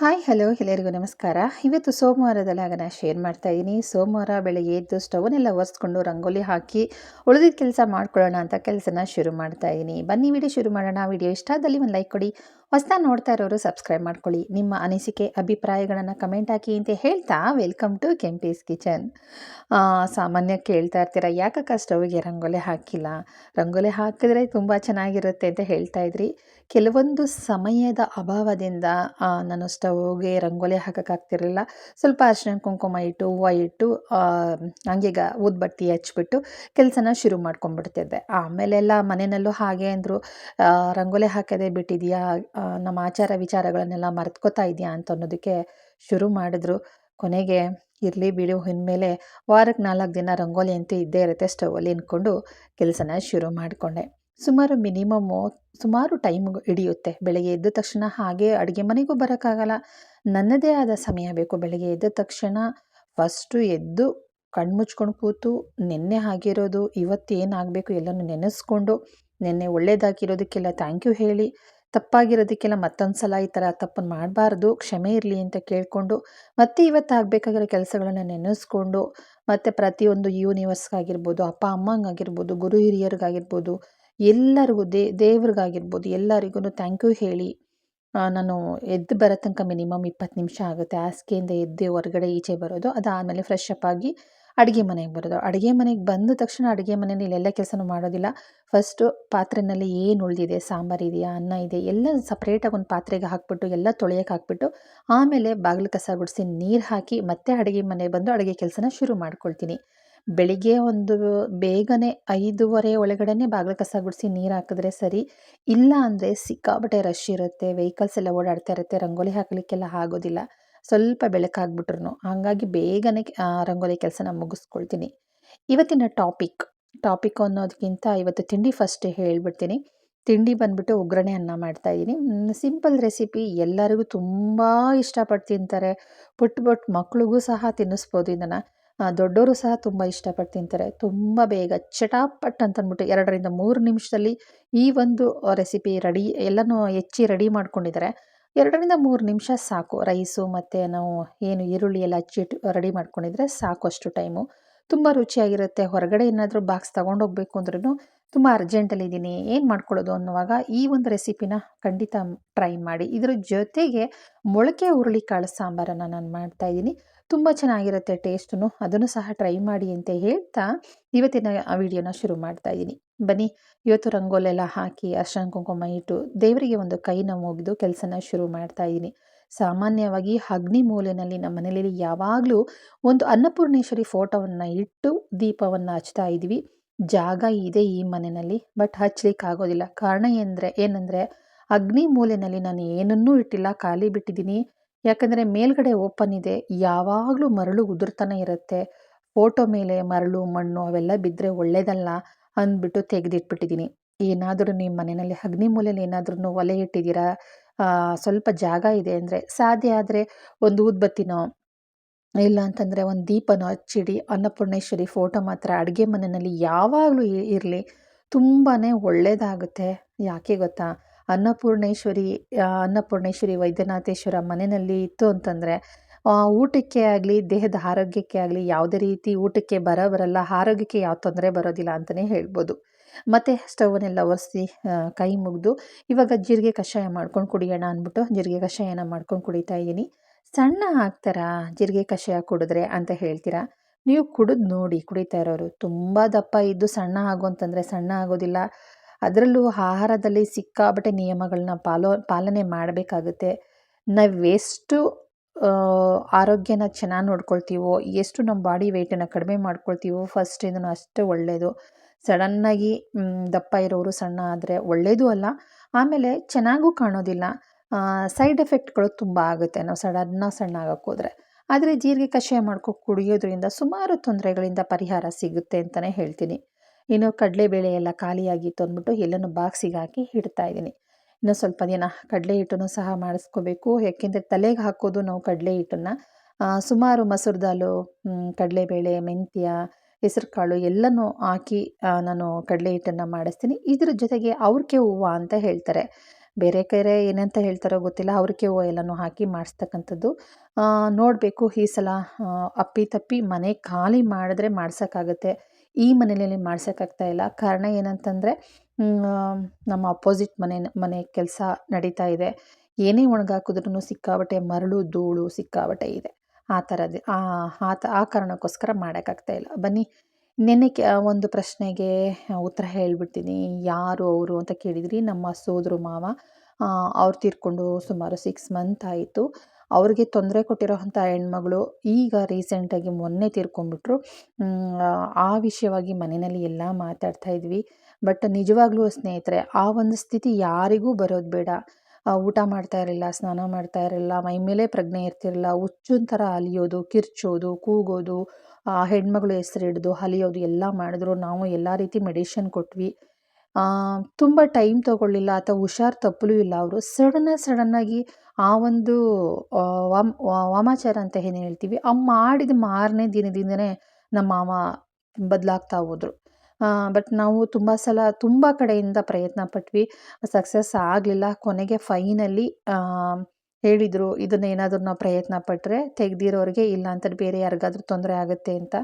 Hi, hello ಎಲ್ಲರಿಗೂ ನಮಸ್ಕಾರ. ಇವತ್ತು ಸೋಮವಾರದಲ್ಲಿ ಆಗ ನಾನು ಶೇರ್ ಮಾಡ್ತಾ ಇದ್ದೀನಿ ಸೋಮವಾರ ಬೆಳಗ್ಗೆ ಎದ್ದು ಸ್ಟವ್ನೆಲ್ಲ ಒರೆಸ್ಕೊಂಡು ರಂಗೋಲಿ ಹಾಕಿ ಉಳಿದಿದ್ದ ಕೆಲಸ ಮಾಡ್ಕೊಳ್ಳೋಣ ಅಂತ ಕೆಲಸನ ಶುರು ಮಾಡ್ತಾ ಇದ್ದೀನಿ ಬನ್ನಿ, ವಿಡಿಯೋ ಶುರು ಮಾಡೋಣ. ವಿಡಿಯೋ ಇಷ್ಟ ಆದಲ್ಲಿ ಒಂದು ಲೈಕ್ ಕೊಡಿ. ಹೊಸ್ದಾಗಿ ನೋಡ್ತಾ ಇರೋರು ಸಬ್ಸ್ಕ್ರೈಬ್ ಮಾಡ್ಕೊಳ್ಳಿ. ನಿಮ್ಮ ಅನಿಸಿಕೆ, ಅಭಿಪ್ರಾಯಗಳನ್ನು ಕಮೆಂಟ್ ಹಾಕಿ ಅಂತ ಹೇಳ್ತಾ ವೆಲ್ಕಮ್ ಟು ಕೆಂಪೀಸ್ ಕಿಚನ್ ಸಾಮಾನ್ಯ ಕೇಳ್ತಾ ಇರ್ತೀರ? ಯಾಕಕ್ಕ ಸ್ಟವ್ಗೆ ರಂಗೋಲಿ ಹಾಕಿಲ್ಲ? ರಂಗೋಲಿ ಹಾಕಿದ್ರೆ ತುಂಬ ಚೆನ್ನಾಗಿರುತ್ತೆ ಅಂತ ಹೇಳ್ತಾ ಇದ್ರಿ. ಕೆಲವೊಂದು ಸಮಯದ ಅಭಾವದಿಂದ ನಾನು ಸ್ಟವ್ಗೆ ರಂಗೋಲಿ ಹಾಕೋಕ್ಕಾಗ್ತಿರಲಿಲ್ಲ ಸ್ವಲ್ಪ ಅರ್ಶಿನ ಕುಂಕುಮ ಇಟ್ಟು, ಹೂವು ಇಟ್ಟು ಹಂಗೀಗ ಊದ್ಬಟ್ಟಿ ಹಚ್ಬಿಟ್ಟು ಕೆಲಸನ ಶುರು ಮಾಡ್ಕೊಂಡ್ಬಿಡ್ತಿದ್ದೆ. ಆಮೇಲೆಲ್ಲ ಮನೆಯಲ್ಲೂ ಹಾಗೆ ಅಂದರು. ರಂಗೋಲಿ ಹಾಕೋದೇ ಬಿಟ್ಟಿದೆಯಾ? ನಮ್ಮ ಆಚಾರ ವಿಚಾರಗಳನ್ನೆಲ್ಲ ಮರ್ತ್ಕೋತಾ ಇದೆಯಾ ಅಂತ ಅನ್ನೋದಕ್ಕೆ ಶುರು ಮಾಡಿದ್ರು. ಕೊನೆಗೆ ಇರಲಿ ಬಿಡು, ಇನ್ಮೇಲೆ ವಾರಕ್ಕೆ ನಾಲ್ಕು ದಿನ ರಂಗೋಲಿ ಅಂತ ಇದ್ದೇ ಇರುತ್ತೆ ಸ್ಟವಲ್ಲಿ ಅಂದ್ಕೊಂಡು ಕೆಲಸನ ಶುರು ಮಾಡಿಕೊಂಡೆ. ಸುಮಾರು ಮಿನಿಮಮ್ಮು ಸುಮಾರು ಟೈಮ್ ಹಿಡಿಯುತ್ತೆ. ಬೆಳಗ್ಗೆ ಎದ್ದ ತಕ್ಷಣ ಹಾಗೆ ಅಡುಗೆ ಮನೆಗೂ ಬರೋಕ್ಕಾಗಲ್ಲ. ನನ್ನದೇ ಆದ ಸಮಯ ಬೇಕು. ಬೆಳಗ್ಗೆ ಎದ್ದ ತಕ್ಷಣ ಫಸ್ಟು ಎದ್ದು ಕಣ್ಣು ಮುಚ್ಕೊಂಡು ಕೂತು, ನಿನ್ನೆ ಆಗಿರೋದು ಇವತ್ತು ಏನಾಗಬೇಕು ಎಲ್ಲನೂ ನೆನೆಸ್ಕೊಂಡು, ನಿನ್ನೆ ಒಳ್ಳೇದಾಗಿರೋದಕ್ಕೆಲ್ಲ ಥ್ಯಾಂಕ್ ಯು ಹೇಳಿ. ತಪ್ಪಾಗಿರೋದಕ್ಕೆಲ್ಲ ಮತ್ತೊಂದು ಸಲ ಈ ಥರ ತಪ್ಪನ್ನು ಮಾಡಬಾರ್ದು, ಕ್ಷಮೆ ಇರಲಿ ಅಂತ ಕೇಳಿಕೊಂಡು, ಮತ್ತೆ ಇವತ್ತು ಆಗಬೇಕಾಗಿರೋ ಕೆಲಸಗಳನ್ನು ನೆನೆಸ್ಕೊಂಡು, ಮತ್ತು ಪ್ರತಿಯೊಂದು ಯೂನಿವರ್ಸ್ಗಾಗಿರ್ಬೋದು, ಅಪ್ಪ ಅಮ್ಮಂಗಾಗಿರ್ಬೋದು, ಗುರು ಹಿರಿಯರಿಗಾಗಿರ್ಬೋದು, ಎಲ್ಲರಿಗೂ ದೇ, ದೇವ್ರಿಗಾಗಿರ್ಬೋದು, ಎಲ್ಲರಿಗೂ ಥ್ಯಾಂಕ್ ಯು ಹೇಳಿ. ನಾನು ಎದ್ದು ಬರೋ ತನಕ ಮಿನಿಮಮ್ ಇಪ್ಪತ್ತು ನಿಮಿಷ ಆಗುತ್ತೆ. ಹಾಸಿಗೆಯಿಂದ ಎದ್ದು ಹೊರಗಡೆ ಈಚೆ ಬರೋದು, ಅದಾದಮೇಲೆ ಫ್ರೆಶ್ ಅಪ್ ಆಗಿ ಅಡುಗೆ ಮನೆಗೆ ಬರೋದು. ಅಡುಗೆ ಮನೆಗೆ ಬಂದ ತಕ್ಷಣ ಅಡುಗೆ ಮನೇಲಿ ಇಲ್ಲೆಲ್ಲ ಕೆಲಸನೂ ಮಾಡೋದಿಲ್ಲ. ಫಸ್ಟು ಪಾತ್ರೆನಲ್ಲಿ ಏನು ಉಳಿದಿದೆ? ಸಾಂಬಾರು ಇದೆಯಾ? ಅನ್ನ ಇದೆ ಎಲ್ಲ ಸಪ್ರೇಟಾಗಿ ಒಂದು ಪಾತ್ರೆಗೆ ಹಾಕ್ಬಿಟ್ಟು, ಎಲ್ಲ ತೊಳೆಯೋಕೆ ಹಾಕ್ಬಿಟ್ಟು, ಆಮೇಲೆ ಬಾಗಿಲು ಕಸ ಗುಡಿಸಿ ನೀರು ಹಾಕಿ ಮತ್ತೆ ಅಡುಗೆ ಮನೆಗೆ ಬಂದು ಅಡುಗೆ ಕೆಲಸನ ಶುರು ಮಾಡ್ಕೊಳ್ತೀನಿ. ಬೆಳಿಗ್ಗೆ ಒಂದು ಬೇಗನೆ ಐದೂವರೆ ಒಳಗಡೆ ಬಾಗಿಲು ಕಸ ಗುಡಿಸಿ ನೀರು ಹಾಕಿದ್ರೆ ಸರಿ. ಇಲ್ಲ ಅಂದರೆ ಸಿಕ್ಕಾಬಟ್ಟೆ ರಶ್ ಇರುತ್ತೆ. ವೆಹಿಕಲ್ಸ್ ಎಲ್ಲ ಓಡಾಡ್ತಾ ಇರುತ್ತೆ. ರಂಗೋಲಿ ಹಾಕಲಿಕ್ಕೆಲ್ಲ ಆಗೋದಿಲ್ಲ. ಸ್ವಲ್ಪ ಬೆಳಕಾಗ್ಬಿಟ್ರು ಹಾಗಾಗಿ ಬೇಗನೆ ರಂಗೋಲಿ ಕೆಲಸನ ಮುಗಿಸ್ಕೊಳ್ತೀನಿ. ಇವತ್ತಿನ ಟಾಪಿಕ್ ಟಾಪಿಕ್ ಅನ್ನೋದಕ್ಕಿಂತ ಇವತ್ತು ತಿಂಡಿ ಫಸ್ಟ್ ಹೇಳ್ಬಿಡ್ತೀನಿ. ತಿಂಡಿ ಬಂದ್ಬಿಟ್ಟು ಒಗ್ಗರಣೆ ಅನ್ನ ಮಾಡ್ತಾ ಇದ್ದೀನಿ ಸಿಂಪಲ್ ರೆಸಿಪಿ ಎಲ್ಲರಿಗೂ ತುಂಬ ಇಷ್ಟಪಟ್ಟು ತಿಂತಾರೆ. ಪುಟ್ಟ ಪುಟ್ಟ ಮಕ್ಳಿಗೂ ಸಹ ತಿನ್ನಿಸ್ಬೋದು ಇದನ್ನು. ದೊಡ್ಡವರು ಸಹ ತುಂಬ ಇಷ್ಟಪಟ್ಟು ತಿಂತಾರೆ. ತುಂಬ ಬೇಗ, ಚಟಾಪಟ್ ಅಂತಂದ್ಬಿಟ್ಟು ಎರಡರಿಂದ ಮೂರು ನಿಮಿಷದಲ್ಲಿ ಈ ಒಂದು ರೆಸಿಪಿ ರೆಡಿ, ಎಲ್ಲನೂ ಹೆಚ್ಚಿ ರೆಡಿ ಮಾಡ್ಕೊಂಡಿದ್ದಾರೆ. ಎರಡರಿಂದ ಮೂರು ನಿಮಿಷ ಸಾಕು. ರೈಸು ಮತ್ತು ನಾವು ಏನು ಈರುಳ್ಳಿ ಎಲ್ಲ ಹಚ್ಚಿಟ್ಟು ರೆಡಿ ಮಾಡ್ಕೊಂಡಿದ್ರೆ ಸಾಕು ಅಷ್ಟು ಟೈಮು. ತುಂಬ ರುಚಿಯಾಗಿರುತ್ತೆ. ಹೊರಗಡೆ ಏನಾದರೂ ಬಾಕ್ಸ್ ತೊಗೊಂಡೋಗ್ಬೇಕು ಅಂದ್ರೂ ತುಂಬ ಅರ್ಜೆಂಟಲ್ಲಿ ಇದ್ದೀನಿ ಏನು ಮಾಡ್ಕೊಳ್ಳೋದು ಅನ್ನುವಾಗ ಈ ಒಂದು ರೆಸಿಪಿನ ಖಂಡಿತ ಟ್ರೈ ಮಾಡಿ. ಇದ್ರ ಜೊತೆಗೆ ಮೊಳಕೆ ಹುರುಳಿಕಾಳು ಸಾಂಬಾರನ್ನು ನಾನು ಮಾಡ್ತಾಯಿದ್ದೀನಿ ತುಂಬ ಚೆನ್ನಾಗಿರುತ್ತೆ ಟೇಸ್ಟು ಅದನ್ನು ಸಹ ಟ್ರೈ ಮಾಡಿ ಅಂತ ಹೇಳ್ತಾ ಇವತ್ತಿನ ವಿಡಿಯೋನ ಶುರು ಮಾಡ್ತಾ ಇದ್ದೀನಿ ಬನ್ನಿ, ಇವತ್ತು ರಂಗೋಲೆಲ್ಲ ಹಾಕಿ ಅರ್ಶನ ಕುಂಕುಮ ಇಟ್ಟು, ದೇವರಿಗೆ ಒಂದು ಕೈನ ಮುಗಿದು ಕೆಲಸನ ಶುರು ಮಾಡ್ತಾ ಇದ್ದೀನಿ ಸಾಮಾನ್ಯವಾಗಿ ಅಗ್ನಿ ಮೂಲೆಯಲ್ಲಿ ನಮ್ಮ ಮನೆಯಲ್ಲಿ ಯಾವಾಗಲೂ ಒಂದು ಅನ್ನಪೂರ್ಣೇಶ್ವರಿ ಫೋಟೋವನ್ನು ಇಟ್ಟು ದೀಪವನ್ನು ಹಚ್ತಾ ಇದ್ವಿ. ಜಾಗ ಇದೆ ಈ ಮನೆಯಲ್ಲಿ, ಬಟ್ ಹಚ್ಚಲಿಕ್ಕೆ ಆಗೋದಿಲ್ಲ. ಕಾರಣ ಏನಂದರೆ ಏನಂದರೆ, ಅಗ್ನಿ ಮೂಲೆಯಲ್ಲಿ ನಾನು ಏನನ್ನೂ ಇಟ್ಟಿಲ್ಲ, ಖಾಲಿ ಬಿಟ್ಟಿದ್ದೀನಿ. ಯಾಕಂದರೆ ಮೇಲ್ಗಡೆ ಓಪನ್ ಇದೆ, ಯಾವಾಗಲೂ ಮರಳು ಉದುರ್ತಾನೆ ಇರುತ್ತೆ. ಫೋಟೋ ಮೇಲೆ ಮರಳು, ಮಣ್ಣು ಅವೆಲ್ಲ ಬಿದ್ದರೆ ಒಳ್ಳೇದಲ್ಲ. ಅಂದ್ಬಿಟ್ಟು ತೆಗೆದಿಟ್ಬಿಟ್ಟಿದ್ದೀನಿ. ಏನಾದರೂ ನಿಮ್ಮ ಮನೆಯಲ್ಲಿ ಅಗ್ನಿ ಮೂಲೆಯಲ್ಲಿ ಏನಾದ್ರೂ ಒಲೆ ಇಟ್ಟಿದ್ದೀರಾ? ಸ್ವಲ್ಪ ಜಾಗ ಇದೆ ಅಂದರೆ ಸಾಧ್ಯ ಆದರೆ ಒಂದು ಊದ್ಬತ್ತಿನೋ? ಇಲ್ಲ ಅಂತಂದರೆ ಒಂದು ದೀಪನೋ ಹಚ್ಚಿಡಿ, ಅನ್ನಪೂರ್ಣೇಶ್ವರಿ ಫೋಟೋ ಮಾತ್ರ ಅಡುಗೆ ಮನೆಯಲ್ಲಿ ಯಾವಾಗಲೂ ಇರಲಿ. ತುಂಬಾ ಒಳ್ಳೆಯದಾಗುತ್ತೆ ಯಾಕೆ ಗೊತ್ತಾ? ಅನ್ನಪೂರ್ಣೇಶ್ವರಿ ಅನ್ನಪೂರ್ಣೇಶ್ವರಿ ವೈದ್ಯನಾಥೇಶ್ವರ ಮನೆಯಲ್ಲಿ ಇತ್ತು ಅಂತಂದರೆ ಊಟಕ್ಕೆ ಆಗಲಿ ದೇಹದ ಆರೋಗ್ಯಕ್ಕೆ ಆಗಲಿ ಯಾವುದೇ ರೀತಿ ಊಟಕ್ಕೆ ಬರ ಬರಲ್ಲ ಆರೋಗ್ಯಕ್ಕೆ ಯಾವ ತೊಂದರೆ ಬರೋದಿಲ್ಲ ಅಂತಲೇ ಹೇಳ್ಬೋದು. ಮತ್ತು ಸ್ಟವನ್ನೆಲ್ಲ ಒರೆಸಿ ಕೈ ಮುಗಿದು ಇವಾಗ ಜೀರಿಗೆ ಕಷಾಯ ಮಾಡ್ಕೊಂಡು ಕುಡಿಯೋಣ ಅಂದ್ಬಿಟ್ಟು ಜೀರಿಗೆ ಕಷಾಯನ ಮಾಡ್ಕೊಂಡು ಕುಡಿತಾ ಇದ್ದೀನಿ. ಸಣ್ಣ ಆಗ್ತಾರಾ ಜೀರಿಗೆ ಕಷಾಯ ಕುಡಿದ್ರೆ ಅಂತ ಹೇಳ್ತೀರಾ? ನೀವು ಕುಡಿದು ನೋಡಿ ಕುಡಿತಾ ಇರೋರು ತುಂಬ ದಪ್ಪ ಇದ್ದು ಸಣ್ಣ ಆಗು ಅಂತಂದರೆ ಸಣ್ಣ ಆಗೋದಿಲ್ಲ. ಅದರಲ್ಲೂ ಆಹಾರದಲ್ಲಿ ಸಿಕ್ಕಾಬಟ್ಟೆ ನಿಯಮಗಳನ್ನ ಪಾಲೋ ಪಾಲನೆ ಮಾಡಬೇಕಾಗುತ್ತೆ. ನಾವು ಎಷ್ಟು ಆ, ಆರೋಗ್ಯನ ಚೆನ್ನಾಗಿ ನೋಡ್ಕೊಳ್ತೀವೋ, ಎಷ್ಟು ನಮ್ಮ ಬಾಡಿ ವೆಯ್ಟನ್ನು ಕಡಿಮೆ ಮಾಡ್ಕೊಳ್ತೀವೋ ಫಸ್ಟ್ ಇದನ್ನು ಅಷ್ಟೇ ಒಳ್ಳೆಯದು ಸಡನ್ನಾಗಿ ದಪ್ಪ ಇರೋರು ಸಣ್ಣ ಆದರೆ ಒಳ್ಳೆಯದೂ ಅಲ್ಲ, ಆಮೇಲೆ ಚೆನ್ನಾಗೂ ಕಾಣೋದಿಲ್ಲ. ಸೈಡ್ ಎಫೆಕ್ಟ್ಗಳು ತುಂಬ ಆಗುತ್ತೆ, ನಾವು ಸಡನ್ನಾಗಿ ಸಣ್ಣ ಆಗೋಕ್ಕೆ ಹೋದರೆ. ಆದರೆ ಜೀರಿಗೆ ಕಷಾಯ ಮಾಡ್ಕೊ ಕುಡಿಯೋದ್ರಿಂದ ಸುಮಾರು ತೊಂದರೆಗಳಿಂದ ಪರಿಹಾರ ಸಿಗುತ್ತೆ ಅಂತಲೇ ಹೇಳ್ತೀನಿ. ಇನ್ನು ಕಡಲೆಬೇಳೆ ಎಲ್ಲ ಖಾಲಿಯಾಗಿತ್ತು ಅಂದ್ಬಿಟ್ಟು ಎಲ್ಲನೂ ಬಾಕ್ಸಿಗೆ ಹಾಕಿ ಇಡ್ತಾ ಇದ್ದೀನಿ. ಇನ್ನು ಸ್ವಲ್ಪ ದಿನ ಕಡಲೆ ಹಿಟ್ಟನ್ನು ಸಹ ಮಾಡಿಸ್ಕೋಬೇಕು. ಯಾಕೆಂದರೆ ತಲೆಗೆ ಹಾಕೋದು ನಾವು ಕಡಲೆ ಹಿಟ್ಟನ್ನು. ಸುಮಾರು ಮಸೂರು ದಾಲು ಕಡಲೆಬೇಳೆ, ಮೆಂತ್ಯ ಹೆಸರು ಕಾಳು ಎಲ್ಲನೂ ಹಾಕಿ ನಾನು ಕಡಲೆ ಹಿಟ್ಟನ್ನು ಮಾಡಿಸ್ತೀನಿ. ಇದ್ರ ಜೊತೆಗೆ ಅವ್ರಿಗೆ ಹೂವು ಅಂತ ಹೇಳ್ತಾರೆ. ಬೇರೆ ಕಡೆ ಏನಂತ ಹೇಳ್ತಾರೋ ಗೊತ್ತಿಲ್ಲ. ಅವ್ರಿಗೆ ಹೂವು ಎಲ್ಲನೂ ಹಾಕಿ ಮಾಡಿಸ್ತಕ್ಕಂಥದ್ದು. ನೋಡಬೇಕು ಈ ಸಲ ಅಪ್ಪಿ ತಪ್ಪಿ ಮನೆ ಖಾಲಿ ಮಾಡಿದ್ರೆ ಮಾಡ್ಸೋಕ್ಕಾಗುತ್ತೆ. ಈ ಮನೆಯಲ್ಲಿ ಮಾಡ್ಸೋಕ್ಕಾಗ್ತಾ ಇಲ್ಲ. ಕಾರಣ ಏನಂತಂದರೆ ನಮ್ಮ ಅಪೋಸಿಟ್ ಮನೆ ಮನೆ ಕೆಲಸ ನಡೀತಾ ಇದೆ. ಏನೇ ಒಣಗಾಕಿದ್ರೂ ಸಿಕ್ಕಾಬಟ್ಟೆ ಮರಳು, ಧೂಳು ಸಿಕ್ಕಾಬಟ್ಟೆ ಇದೆ. ಆ ಥರದ್ದು ಆ ಆ ಕಾರಣಕ್ಕೋಸ್ಕರ ಮಾಡೋಕ್ಕಾಗ್ತಾ ಇಲ್ಲ. ಬನ್ನಿ, ನೆನ್ನೆ ಒಂದು ಪ್ರಶ್ನೆಗೆ ಉತ್ತರ ಹೇಳಿಬಿಡ್ತೀನಿ. ಯಾರು ಅವರು ಅಂತ ಕೇಳಿದ್ರಿ. ನಮ್ಮ ಸೋದರು ಮಾವ ಅವ್ರು ತೀರ್ಕೊಂಡು ಸುಮಾರು ಸಿಕ್ಸ್ ಮಂತ್ ಆಯಿತು. ಅವ್ರಿಗೆ ತೊಂದರೆ ಕೊಟ್ಟಿರೋವಂಥ ಹೆಣ್ಮಗಳು ಈಗ ರೀಸೆಂಟಾಗಿ ಮೊನ್ನೆ ತೀರ್ಕೊಂಡ್ಬಿಟ್ರು. ಆ ವಿಷಯವಾಗಿ ಮನೆಯಲ್ಲಿ ಎಲ್ಲ ಮಾತಾಡ್ತಾ ಇದ್ವಿ. ಬಟ್ ನಿಜವಾಗ್ಲೂ ಸ್ನೇಹಿತರೆ, ಆ ಒಂದು ಸ್ಥಿತಿ ಯಾರಿಗೂ ಬರೋದು ಬೇಡ. ಊಟ ಮಾಡ್ತಾ ಇರಲಿಲ್ಲ, ಸ್ನಾನ ಮಾಡ್ತಾ ಇರಲಿಲ್ಲ, ಮೈ ಮೇಲೆ ಪ್ರಜ್ಞೆ ಇರ್ತಿರಲಿಲ್ಲ, ಹುಚ್ಚಿನ ಥರ ಅಲಿಯೋದು, ಕಿರ್ಚೋದು, ಕೂಗೋದು, ಆ, ಹೆಣ್ಮಗಳು ಹೆಸರು ಹಿಡಿದು ಅಲಿಯೋದು ಎಲ್ಲ ಮಾಡಿದ್ರು. ನಾವು ಎಲ್ಲ ರೀತಿ ಮೆಡಿಷನ್ ಕೊಟ್ವಿ. ತುಂಬ ಟೈಮ್ ತೊಗೊಳ್ಳಿಲ್ಲ ಅಥವಾ ಹುಷಾರು ತಪ್ಪಲೂ ಇಲ್ಲ ಅವರು. ಸಡನ್ನ ಸಡನ್ನಾಗಿ ಆ ಒಂದು ವಾಮ್ ವಾಮಾಚಾರ ಅಂತ ಏನು ಹೇಳ್ತೀವಿ ಆ ಮಾಡಿದ ಮಾರನೇ ದಿನದಿಂದನೇ ನಮ್ಮ ಮಾವ ಬದಲಾಗ್ತಾ ಹೋದ್ರು. ಬಟ್ ನಾವು ತುಂಬ ಸಲ ತುಂಬ ಕಡೆಯಿಂದ ಪ್ರಯತ್ನ ಪಟ್ವಿ. ಸಕ್ಸಸ್ ಆಗಲಿಲ್ಲ. ಕೊನೆಗೆ ಫೈನಲಿ ಹೇಳಿದರು, ಇದನ್ನ ಏನಾದರೂ ನಾವು ಪ್ರಯತ್ನ ಪಟ್ಟರೆ ತೆಗೆದಿರೋರಿಗೆ ಇಲ್ಲ ಅಂತ ಬೇರೆ ಯಾರಿಗಾದ್ರೂ ತೊಂದರೆ ಆಗುತ್ತೆ ಅಂತ.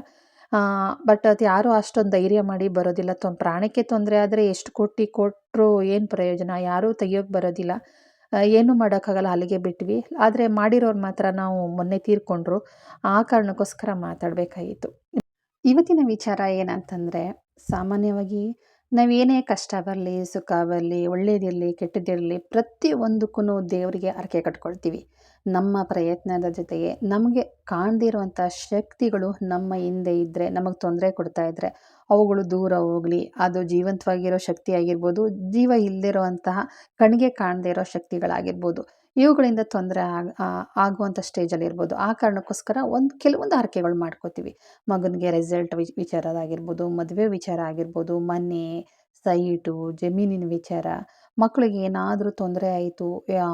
ಬಟ್ ಅದು ಯಾರೂ ಅಷ್ಟೊಂದು ಧೈರ್ಯ ಮಾಡಿ ಬರೋದಿಲ್ಲ. ತೊ, ಪ್ರಾಣಕ್ಕೆ ತೊಂದರೆ ಆದರೆ ಎಷ್ಟು ಕೊಟ್ಟು ಕೊಟ್ಟರು ಏನು ಪ್ರಯೋಜನ? ಯಾರೂ ತೆಗಿಯೋಕ್ಕೆ ಬರೋದಿಲ್ಲ. ಏನೂ ಮಾಡೋಕ್ಕಾಗಲ್ಲ, ಅಲ್ಲಿಗೆ ಬಿಟ್ವಿ. ಆದರೆ ಮಾಡಿರೋರು ಮಾತ್ರ ನಾವು ಮೊನ್ನೆ ತೀರ್ಕೊಂಡ್ರು. ಆ ಕಾರಣಕ್ಕೋಸ್ಕರ ಮಾತಾಡಬೇಕಾಗಿತ್ತು. ಇವತ್ತಿನ ವಿಚಾರ ಏನಂತಂದರೆ, ಸಾಮಾನ್ಯವಾಗಿ ನಾವೇನೇ ಕಷ್ಟ ಬರಲಿ ಸುಖ ಬರಲಿ ಒಳ್ಳೇದಿರಲಿ, ಕೆಟ್ಟದಿರಲಿ ಪ್ರತಿಯೊಂದಕ್ಕೂ ದೇವರಿಗೆ ಹರಕೆ ಕಟ್ಕೊಳ್ತೀವಿ. ನಮ್ಮ ಪ್ರಯತ್ನದ ಜೊತೆಗೆ ನಮಗೆ ಕಾಣದಿರುವಂಥ ಶಕ್ತಿಗಳು ನಮ್ಮ ಹಿಂದೆ ಇದ್ದರೆ ನಮಗೆ ತೊಂದರೆ ಕೊಡ್ತಾ ಇದ್ದರೆ ಅವುಗಳು ದೂರ ಹೋಗಲಿ, ಅದು ಜೀವಂತವಾಗಿರೋ ಶಕ್ತಿ ಆಗಿರ್ಬೋದು, ಜೀವ ಇಲ್ಲದಿರುವಂತಹ ಕಣ್ಣಿಗೆ ಕಾಣದೇ ಇರೋ ಶಕ್ತಿಗಳಾಗಿರ್ಬೋದು, ಇವುಗಳಿಂದ ತೊಂದರೆ ಆಗ ಆಗುವಂಥ ಸ್ಟೇಜಲ್ಲಿರ್ಬೋದು, ಆ ಕಾರಣಕ್ಕೋಸ್ಕರ ಒಂದು ಕೆಲವೊಂದು ಹರಕೆಗಳು ಮಾಡ್ಕೋತೀವಿ. ಮಗನಿಗೆ ರಿಸಲ್ಟ್ ವಿಚಾರದಾಗಿರ್ಬೋದು, ಮದುವೆ ವಿಚಾರ ಆಗಿರ್ಬೋದು, ಮನೆ, ಸೈಟು, ಜಮೀನಿನ ವಿಚಾರ ಮಕ್ಕಳಿಗೆ ಏನಾದರೂ ತೊಂದರೆ ಆಯಿತು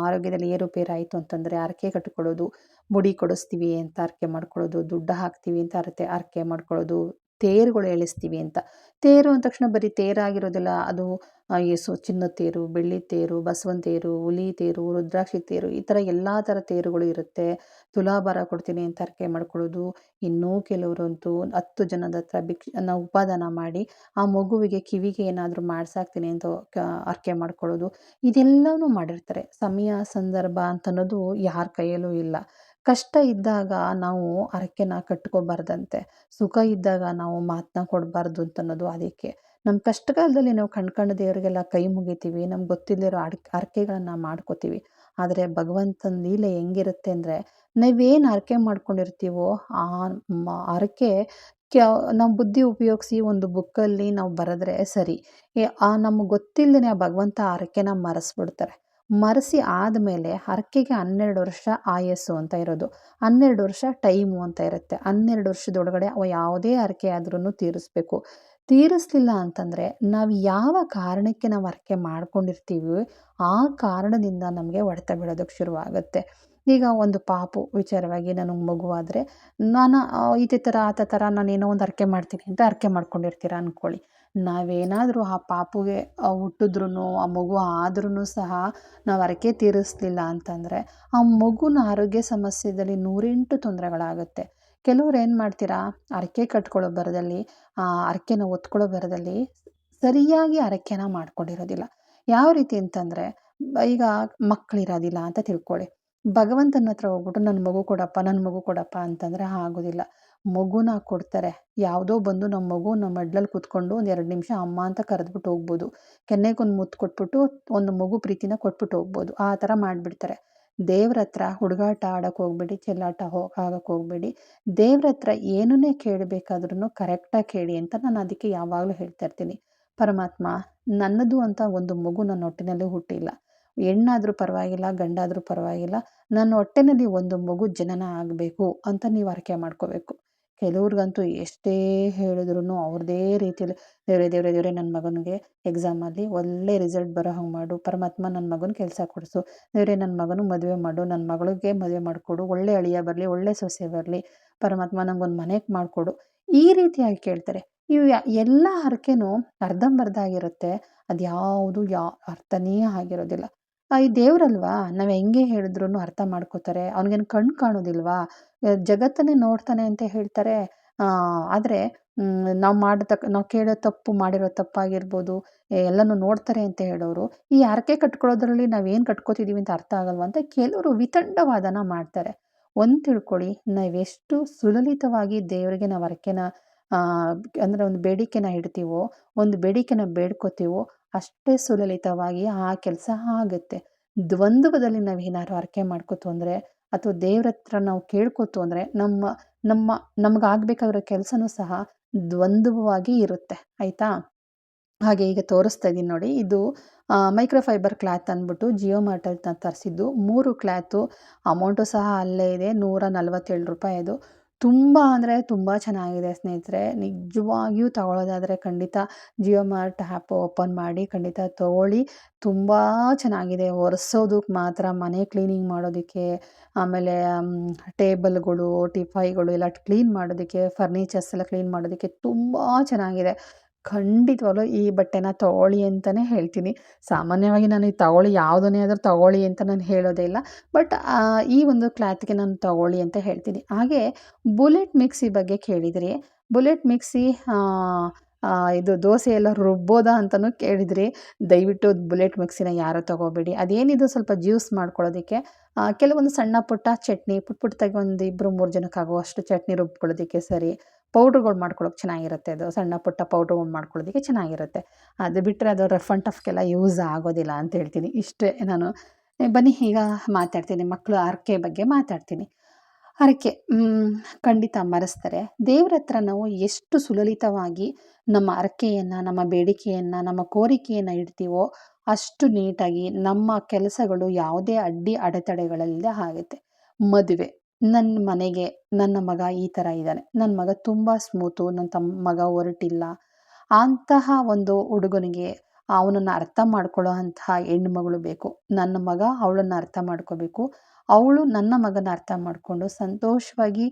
ಆರೋಗ್ಯದಲ್ಲಿ ಏರುಪೇರಾಯಿತು ಅಂತಂದರೆ ಹರಕೆ ಕಟ್ಕೊಳ್ಳೋದು ಮುಡಿ ಕೊಡಿಸ್ತೀವಿ ಅಂತ ಹರಕೆ ಮಾಡ್ಕೊಳ್ಳೋದು, ದುಡ್ಡು ಹಾಕ್ತೀವಿ ಅಂತ ಅರತೆ ಹರಕೆ ಮಾಡ್ಕೊಳ್ಳೋದು, ತೇರುಗಳು ಎಳಿಸ್ತೀವಿ ಅಂತ. ತೇರು ಅಂದ ತಕ್ಷಣ ಬರೀ ತೇರಾಗಿರೋದಿಲ್ಲ. ಅದು ಏಸು, ಚಿನ್ನ ತೇರು, ಬೆಳ್ಳಿ ತೇರು, ಬಸವನ್ ತೇರು, ಹುಲಿ ತೇರು, ರುದ್ರಾಕ್ಷಿ ತೇರು, ಈ ಥರ ಎಲ್ಲ ಥರ ತೇರುಗಳು ಇರುತ್ತೆ. ತುಲಾಭಾರ ಕೊಡ್ತೀನಿ ಅಂತ ಅರ್ಕೆ ಮಾಡ್ಕೊಳ್ಳೋದು. ಇನ್ನೂ ಕೆಲವರಂತೂ ಹತ್ತು ಜನದ ಹತ್ರ ಭಿಕ್ಷ ಉಪಾದಾನ ಮಾಡಿ ಆ ಮಗುವಿಗೆ, ಕಿವಿಗೆ ಏನಾದರೂ ಮಾಡ್ಸಾಕ್ತೀನಿ ಅಂತ ಅರ್ಕೆ ಮಾಡ್ಕೊಳ್ಳೋದು. ಇದೆಲ್ಲವೂ ಮಾಡಿರ್ತಾರೆ. ಸಮಯ, ಸಂದರ್ಭ ಅಂತನ್ನೋದು ಯಾರ ಕೈಯಲ್ಲೂ ಇಲ್ಲ. ಕಷ್ಟ ಇದ್ದಾಗ ನಾವು ಹರಕೆನ ಕಟ್ಕೋಬಾರ್ದಂತೆ. ಸುಖ ಇದ್ದಾಗ ನಾವು ಮಾತನ್ನ ಕೊಡಬಾರ್ದು ಅಂತನ್ನೋದು ಅದಕ್ಕೆ. ನಮ್ಮ ಕಷ್ಟಕಾಲದಲ್ಲಿ ನಾವು ಕಣ್ಕಂಡ ದೇವರಿಗೆಲ್ಲ ಕೈ ಮುಗಿತೀವಿ, ನಮ್ಗೆ ಗೊತ್ತಿಲ್ಲದಿರೋ ಅಡ್ ಹರಕೆಗಳನ್ನ ಮಾಡ್ಕೋತೀವಿ. ಆದರೆ ಭಗವಂತನ ಲೀಲೆ ಹೆಂಗಿರುತ್ತೆ ಅಂದರೆ, ನಾವೇನು ಹರಕೆ ಮಾಡ್ಕೊಂಡಿರ್ತೀವೋ ಆ ಹರಕೆ ಕ್ಯ ನಾವು ಬುದ್ಧಿ ಉಪಯೋಗಿಸಿ ಒಂದು ಬುಕ್ಕಲ್ಲಿ ನಾವು ಬರೆದ್ರೆ ಸರಿ. ಆ ನಮ್ಗೆ ಗೊತ್ತಿಲ್ಲದೇ ಆ ಭಗವಂತ ಹರಕೆನ ಮರೆಸ್ಬಿಡ್ತಾರೆ. ಮರೆಸಿ ಆದಮೇಲೆ ಹರಕೆಗೆ ಹನ್ನೆರಡು ವರ್ಷ ಆಯಸ್ಸು ಅಂತ ಇರೋದು. ಹನ್ನೆರಡು ವರ್ಷ ಟೈಮು ಅಂತ ಇರುತ್ತೆ. ಹನ್ನೆರಡು ವರ್ಷದೊಳಗಡೆ ಅವ ಯಾವುದೇ ಹರಕೆ ಆದ್ರೂ ತೀರಿಸ್ಬೇಕು. ತೀರಿಸ್ಲಿಲ್ಲ ಅಂತಂದರೆ ನಾವು ಯಾವ ಕಾರಣಕ್ಕೆ ನಾವು ಹರಕೆ ಮಾಡ್ಕೊಂಡಿರ್ತೀವಿ ಆ ಕಾರಣದಿಂದ ನಮಗೆ ಹೊಡೆತ ಬೀಳೋದಕ್ಕೆ ಶುರುವಾಗುತ್ತೆ. ಈಗ ಒಂದು ಪಾಪು ವಿಚಾರವಾಗಿ ನನಗೆ ಮಗುವಾದರೆ, ನಾನು ಇದೇ ಥರ ಆತ ಥರ ನಾನು ಏನೋ ಒಂದು ಹರಕೆ ಮಾಡ್ತೀನಿ ಅಂತ ಹರಕೆ ಮಾಡ್ಕೊಂಡಿರ್ತೀರ ಅಂದ್ಕೊಳ್ಳಿ ನಾವೇನಾದರೂ ಆ ಪಾಪುಗೆ ಹುಟ್ಟಿದ್ರೂ ಆ ಮಗು ಆದ್ರೂ ಸಹ ನಾವು ಹರಕೆ ತೀರಿಸ್ಲಿಲ್ಲ ಅಂತಂದರೆ ಆ ಮಗುನ ಆರೋಗ್ಯ ಸಮಸ್ಯೆದಲ್ಲಿ ನೂರೆಂಟು ತೊಂದರೆಗಳಾಗುತ್ತೆ. ಕೆಲವ್ರು ಏನು ಮಾಡ್ತೀರಾ, ಹರಕೆ ಕಟ್ಕೊಳ್ಳೋ ಬರದಲ್ಲಿ ಆ ಹರಕೆನ ಒತ್ಕೊಳ್ಳೋ ಬರದಲ್ಲಿ ಸರಿಯಾಗಿ ಹರಕೆನ ಮಾಡ್ಕೊಂಡಿರೋದಿಲ್ಲ. ಯಾವ ರೀತಿ ಅಂತಂದರೆ, ಈಗ ಮಕ್ಕಳಿರೋದಿಲ್ಲ ಅಂತ ತಿಳ್ಕೊಳ್ಳಿ. ಭಗವಂತನ ಹತ್ರ ಹೋಗ್ಬಿಟ್ಟು ನನ್ನ ಮಗು ಕೊಡಪ್ಪ ನನ್ನ ಮಗು ಕೊಡಪ್ಪ ಅಂತಂದರೆ ಆಗೋದಿಲ್ಲ. ಮಗುನ ಕೊಡ್ತಾರೆ. ಯಾವುದೋ ಬಂದು ನಮ್ಮ ಮಗು ನಮ್ಮ ಮಡ್ಲಲ್ಲಿ ಕೂತ್ಕೊಂಡು ಒಂದು ಎರಡು ನಿಮಿಷ ಅಮ್ಮ ಅಂತ ಕರೆದ್ಬಿಟ್ಟು ಹೋಗ್ಬೋದು. ಕೆನ್ನೆಗೊಂದು ಮುತ್ತು ಕೊಟ್ಬಿಟ್ಟು ಒಂದು ಮಗು ಪ್ರೀತಿನ ಕೊಟ್ಬಿಟ್ಟು ಹೋಗ್ಬೋದು. ಆ ಥರ ಮಾಡಿಬಿಡ್ತಾರೆ. ದೇವ್ರ ಹತ್ರ ಹುಡುಗಾಟ ಆಡೋಕೆ ಹೋಗ್ಬೇಡಿ, ಚೆಲ್ಲಾಟ ಹೋ ಆಗಕ್ಕೆ ಹೋಗಬೇಡಿ. ದೇವ್ರ ಹತ್ರ ಏನನ್ನೇ ಕೇಳಬೇಕಾದ್ರೂ ಕರೆಕ್ಟಾಗಿ ಕೇಳಿ ಅಂತ ನಾನು ಅದಕ್ಕೆ ಯಾವಾಗಲೂ ಹೇಳ್ತಾ ಇರ್ತೀನಿ. ಪರಮಾತ್ಮ, ನನ್ನದು ಅಂತ ಒಂದು ಮಗು ನನ್ನ ಹೊಟ್ಟಿನಲ್ಲಿ ಹುಟ್ಟಿಲ್ಲ. ಹೆಣ್ಣಾದರೂ ಪರವಾಗಿಲ್ಲ, ಗಂಡಾದರೂ ಪರವಾಗಿಲ್ಲ. ನನ್ನ ಹೊಟ್ಟೆನಲ್ಲಿ ಒಂದು ಮಗು ಜನನ ಆಗಬೇಕು ಅಂತ ನೀವು ಆರಕೆ ಮಾಡ್ಕೋಬೇಕು. ಕೆಲವ್ರಿಗಂತೂ ಎಷ್ಟೇ ಹೇಳಿದ್ರು ಅವ್ರದ್ದೇ ರೀತಿಯಲ್ಲಿ, ದೇವರೇ ದೇವರೇ ದೇವರೇ ನನ್ನ ಮಗನಿಗೆ ಎಕ್ಸಾಮಲ್ಲಿ ಒಳ್ಳೆ ರಿಸಲ್ಟ್ ಬರೋ ಹಂಗೆ ಮಾಡು, ಪರಮಾತ್ಮ ನನ್ನ ಮಗನ ಕೆಲಸ ಕೊಡಿಸು, ದೇವರೇ ನನ್ನ ಮಗನಿಗೆ ಮದುವೆ ಮಾಡು ನನ್ನ ಮಗಳಿಗೆ ಮದುವೆ ಮಾಡಿಕೊಡು, ಒಳ್ಳೆ ಅಳಿಯ ಬರಲಿ, ಒಳ್ಳೆ ಸೊಸೆ ಬರಲಿ, ಪರಮಾತ್ಮ ನಂಗೊಂದು ಮನೆಗೆ ಮಾಡಿಕೊಡು. ಈ ರೀತಿಯಾಗಿ ಕೇಳ್ತಾರೆ. ಇವು ಎಲ್ಲ ಹರಕೆನೂ ಅರ್ಧಂಬರ್ಧ ಆಗಿರುತ್ತೆ. ಅದು ಯಾವುದು ಯಾ, ಅರ್ಥನೇ ಆಗಿರೋದಿಲ್ಲ. ಈ ದೇವರಲ್ವಾ? ನಾವು ಹೆಂಗೆ ಹೇಳಿದ್ರು ಅರ್ಥ ಮಾಡ್ಕೋತಾರೆ. ಅವ್ನಿಗೇನು ಕಣ್ಣು ಕಾಣೋದಿಲ್ವಾ? ಜಗತ್ತನ್ನೇ ನೋಡ್ತಾನೆ ಅಂತ ಹೇಳ್ತಾರೆ. ಆದರೆ ನಾವು ಮಾಡತಕ್ಕ ನಾವು ಕೇಳೋ ತಪ್ಪು, ಮಾಡಿರೋ ತಪ್ಪಾಗಿರ್ಬೋದು ಎಲ್ಲನೂ ನೋಡ್ತಾರೆ ಅಂತ ಹೇಳೋರು, ಈ ಹರಕೆ ಕಟ್ಕೊಳ್ಳೋದ್ರಲ್ಲಿ ನಾವೇನು ಕಟ್ಕೋತಿದ್ದೀವಿ ಅಂತ ಅರ್ಥ ಆಗಲ್ವಾ ಅಂತ ಕೆಲವರು ವಿತಂಡವಾದನ ಮಾಡ್ತಾರೆ. ಒಂದು ತಿಳ್ಕೊಳ್ಳಿ ನಾವೆಷ್ಟು ಸುಲಲಿತವಾಗಿ ದೇವರಿಗೆ ನಾವು ಹರಕೆನ ಅಂದರೆ ಒಂದು ಬೇಡಿಕೆನ ಇಡ್ತೀವೋ, ಒಂದು ಬೇಡಿಕೆನ ಬೇಡ್ಕೋತೀವೋ ಅಷ್ಟೇ ಸುಲಲಿತವಾಗಿ ಆ ಕೆಲಸ ಆಗುತ್ತೆ. ದ್ವಂದ್ವದಲ್ಲಿ ನಾವು ಏನಾದ್ರು ಹರಕೆ ಮಾಡ್ಕೋತು ಅಂದರೆ ಅಥವಾ ದೇವ್ರ ಹತ್ರ ನಾವು ಕೇಳ್ಕೋತು ಅಂದರೆ ನಮ್ಮ ನಮ್ಮ ನಮ್ಗೆ ಕೆಲಸನೂ ಸಹ ದ್ವಂದ್ವವಾಗಿ ಇರುತ್ತೆ. ಆಯಿತಾ? ಹಾಗೆ ಈಗ ತೋರಿಸ್ತಾ ಇದ್ದೀನಿ ನೋಡಿ. ಇದು ಮೈಕ್ರೋಫೈಬರ್ ಕ್ಲಾತ್ ಅಂದ್ಬಿಟ್ಟು ಜಿಯೋ ಮಾರ್ಟಲ್ನ ತರಿಸಿದ್ದು. ಮೂರು ಕ್ಲಾತು ಅಮೌಂಟು ಸಹ ಅಲ್ಲೇ ಇದೆ. ನೂರ ನಲ್ವತ್ತೇಳು ರೂಪಾಯಿ ಅದು ತುಂಬ ಅಂದರೆ ತುಂಬ ಚೆನ್ನಾಗಿದೆ ಸ್ನೇಹಿತರೆ. ನಿಜವಾಗಿಯೂ ತಗೊಳ್ಳೋದಾದರೆ ಖಂಡಿತ ಜಿಯೋ ಮಾರ್ಟ್ ಆ್ಯಪ್ ಓಪನ್ ಮಾಡಿ ಖಂಡಿತ ತಗೊಳ್ಳಿ. ತುಂಬ ಚೆನ್ನಾಗಿದೆ. ಒರೆಸೋದಕ್ಕೆ ಮಾತ್ರ, ಮನೆ ಕ್ಲೀನಿಂಗ್ ಮಾಡೋದಕ್ಕೆ, ಆಮೇಲೆ ಟೇಬಲ್ಗಳು, ಟಿಫೈಗಳು ಎಲ್ಲ ಕ್ಲೀನ್ ಮಾಡೋದಕ್ಕೆ, ಫರ್ನಿಚರ್ಸ್ ಎಲ್ಲ ಕ್ಲೀನ್ ಮಾಡೋದಕ್ಕೆ ತುಂಬ ಚೆನ್ನಾಗಿದೆ. ಖಂಡಿತವಾಗ್ಲೂ ಈ ಬಟ್ಟೆನ ತಗೊಳ್ಳಿ ಅಂತಲೇ ಹೇಳ್ತೀನಿ. ಸಾಮಾನ್ಯವಾಗಿ ನಾನು ಈ ತಗೊಳ್ಳಿ ಯಾವುದನ್ನೇ ಆದರೂ ತಗೊಳ್ಳಿ ಅಂತ ನಾನು ಹೇಳೋದೇ ಇಲ್ಲ. ಬಟ್ ಈ ಒಂದು ಕ್ಲಾತ್ಗೆ ನಾನು ತಗೊಳ್ಳಿ ಅಂತ ಹೇಳ್ತೀನಿ. ಹಾಗೆ ಬುಲೆಟ್ ಮಿಕ್ಸಿ ಬಗ್ಗೆ ಕೇಳಿದ್ರಿ. ಬುಲೆಟ್ ಮಿಕ್ಸಿ ಇದು ದೋಸೆ ಎಲ್ಲ ರುಬ್ಬೋದಾ ಅಂತಲೂ ಕೇಳಿದ್ರಿ. ದಯವಿಟ್ಟು ಬುಲೆಟ್ ಮಿಕ್ಸಿನ ಯಾರೂ ತೊಗೋಬೇಡಿ. ಅದೇನಿದು ಸ್ವಲ್ಪ ಜ್ಯೂಸ್ ಮಾಡ್ಕೊಳ್ಳೋದಕ್ಕೆ ಕೆಲವೊಂದು ಸಣ್ಣ ಪುಟ್ಟ ಚಟ್ನಿ ಪುಟ್ಟ ಪುಟ್ಟದಾಗಿ ಒಂದು ಇಬ್ಬರು ಮೂರು ಜನಕ್ಕಾಗುವಷ್ಟು ಚಟ್ನಿ ರುಬ್ಕೊಳ್ಳೋದಕ್ಕೆ ಸರಿ. ಪೌಡ್ರುಗಳು ಮಾಡ್ಕೊಳ್ಳೋಕೆ ಚೆನ್ನಾಗಿರುತ್ತೆ. ಅದು ಸಣ್ಣ ಪುಟ್ಟ ಪೌಡ್ರ್ಗಳು ಮಾಡ್ಕೊಳ್ಳೋದಕ್ಕೆ ಚೆನ್ನಾಗಿರುತ್ತೆ. ಅದು ಬಿಟ್ಟರೆ ಅದು ರಫ್ ಆ್ಯಂಡ್ ಟಫ್ಗೆಲ್ಲ ಯೂಸ್ ಆಗೋದಿಲ್ಲ ಅಂತ ಹೇಳ್ತೀನಿ. ಇಷ್ಟೇ ನಾನು. ಬನ್ನಿ, ಈಗ ಮಾತಾಡ್ತೀನಿ. ಮಕ್ಕಳು ಹರಕೆ ಬಗ್ಗೆ ಮಾತಾಡ್ತೀನಿ. ಹರಕೆ ಖಂಡಿತ ಮರೆಸ್ತಾರೆ. ದೇವ್ರ ಹತ್ರ ನಾವು ಎಷ್ಟು ಸುಲಲಿತವಾಗಿ ನಮ್ಮ ಹರಕೆಯನ್ನು, ನಮ್ಮ ಬೇಡಿಕೆಯನ್ನು, ನಮ್ಮ ಕೋರಿಕೆಯನ್ನು ಇಡ್ತೀವೋ ಅಷ್ಟು ನೀಟಾಗಿ ನಮ್ಮ ಕೆಲಸಗಳು ಯಾವುದೇ ಅಡ್ಡಿ ಅಡೆತಡೆಗಳಲ್ಲದೆ ಆಗುತ್ತೆ. ಮದುವೆ ನನ್ನ ಮನೆಗೆ ನನ್ನ ಮಗ ಈ ಥರ ಇದ್ದಾನೆ. ನನ್ನ ಮಗ ತುಂಬ ಸ್ಮೂತು ನನ್ನ ತಮ್ಮ ಮಗ ಒರಟಿಲ್ಲ. ಅಂತಹ ಒಂದು ಹುಡುಗನಿಗೆ ಅವನನ್ನು ಅರ್ಥ ಮಾಡ್ಕೊಳ್ಳೋ ಅಂತಹ ಹೆಣ್ಮಗಳು ಬೇಕು. ನನ್ನ ಮಗ ಅವಳನ್ನು ಅರ್ಥ ಮಾಡ್ಕೋಬೇಕು. ಅವಳು ನನ್ನ ಮಗನ ಅರ್ಥ ಮಾಡಿಕೊಂಡು ಸಂತೋಷವಾಗಿ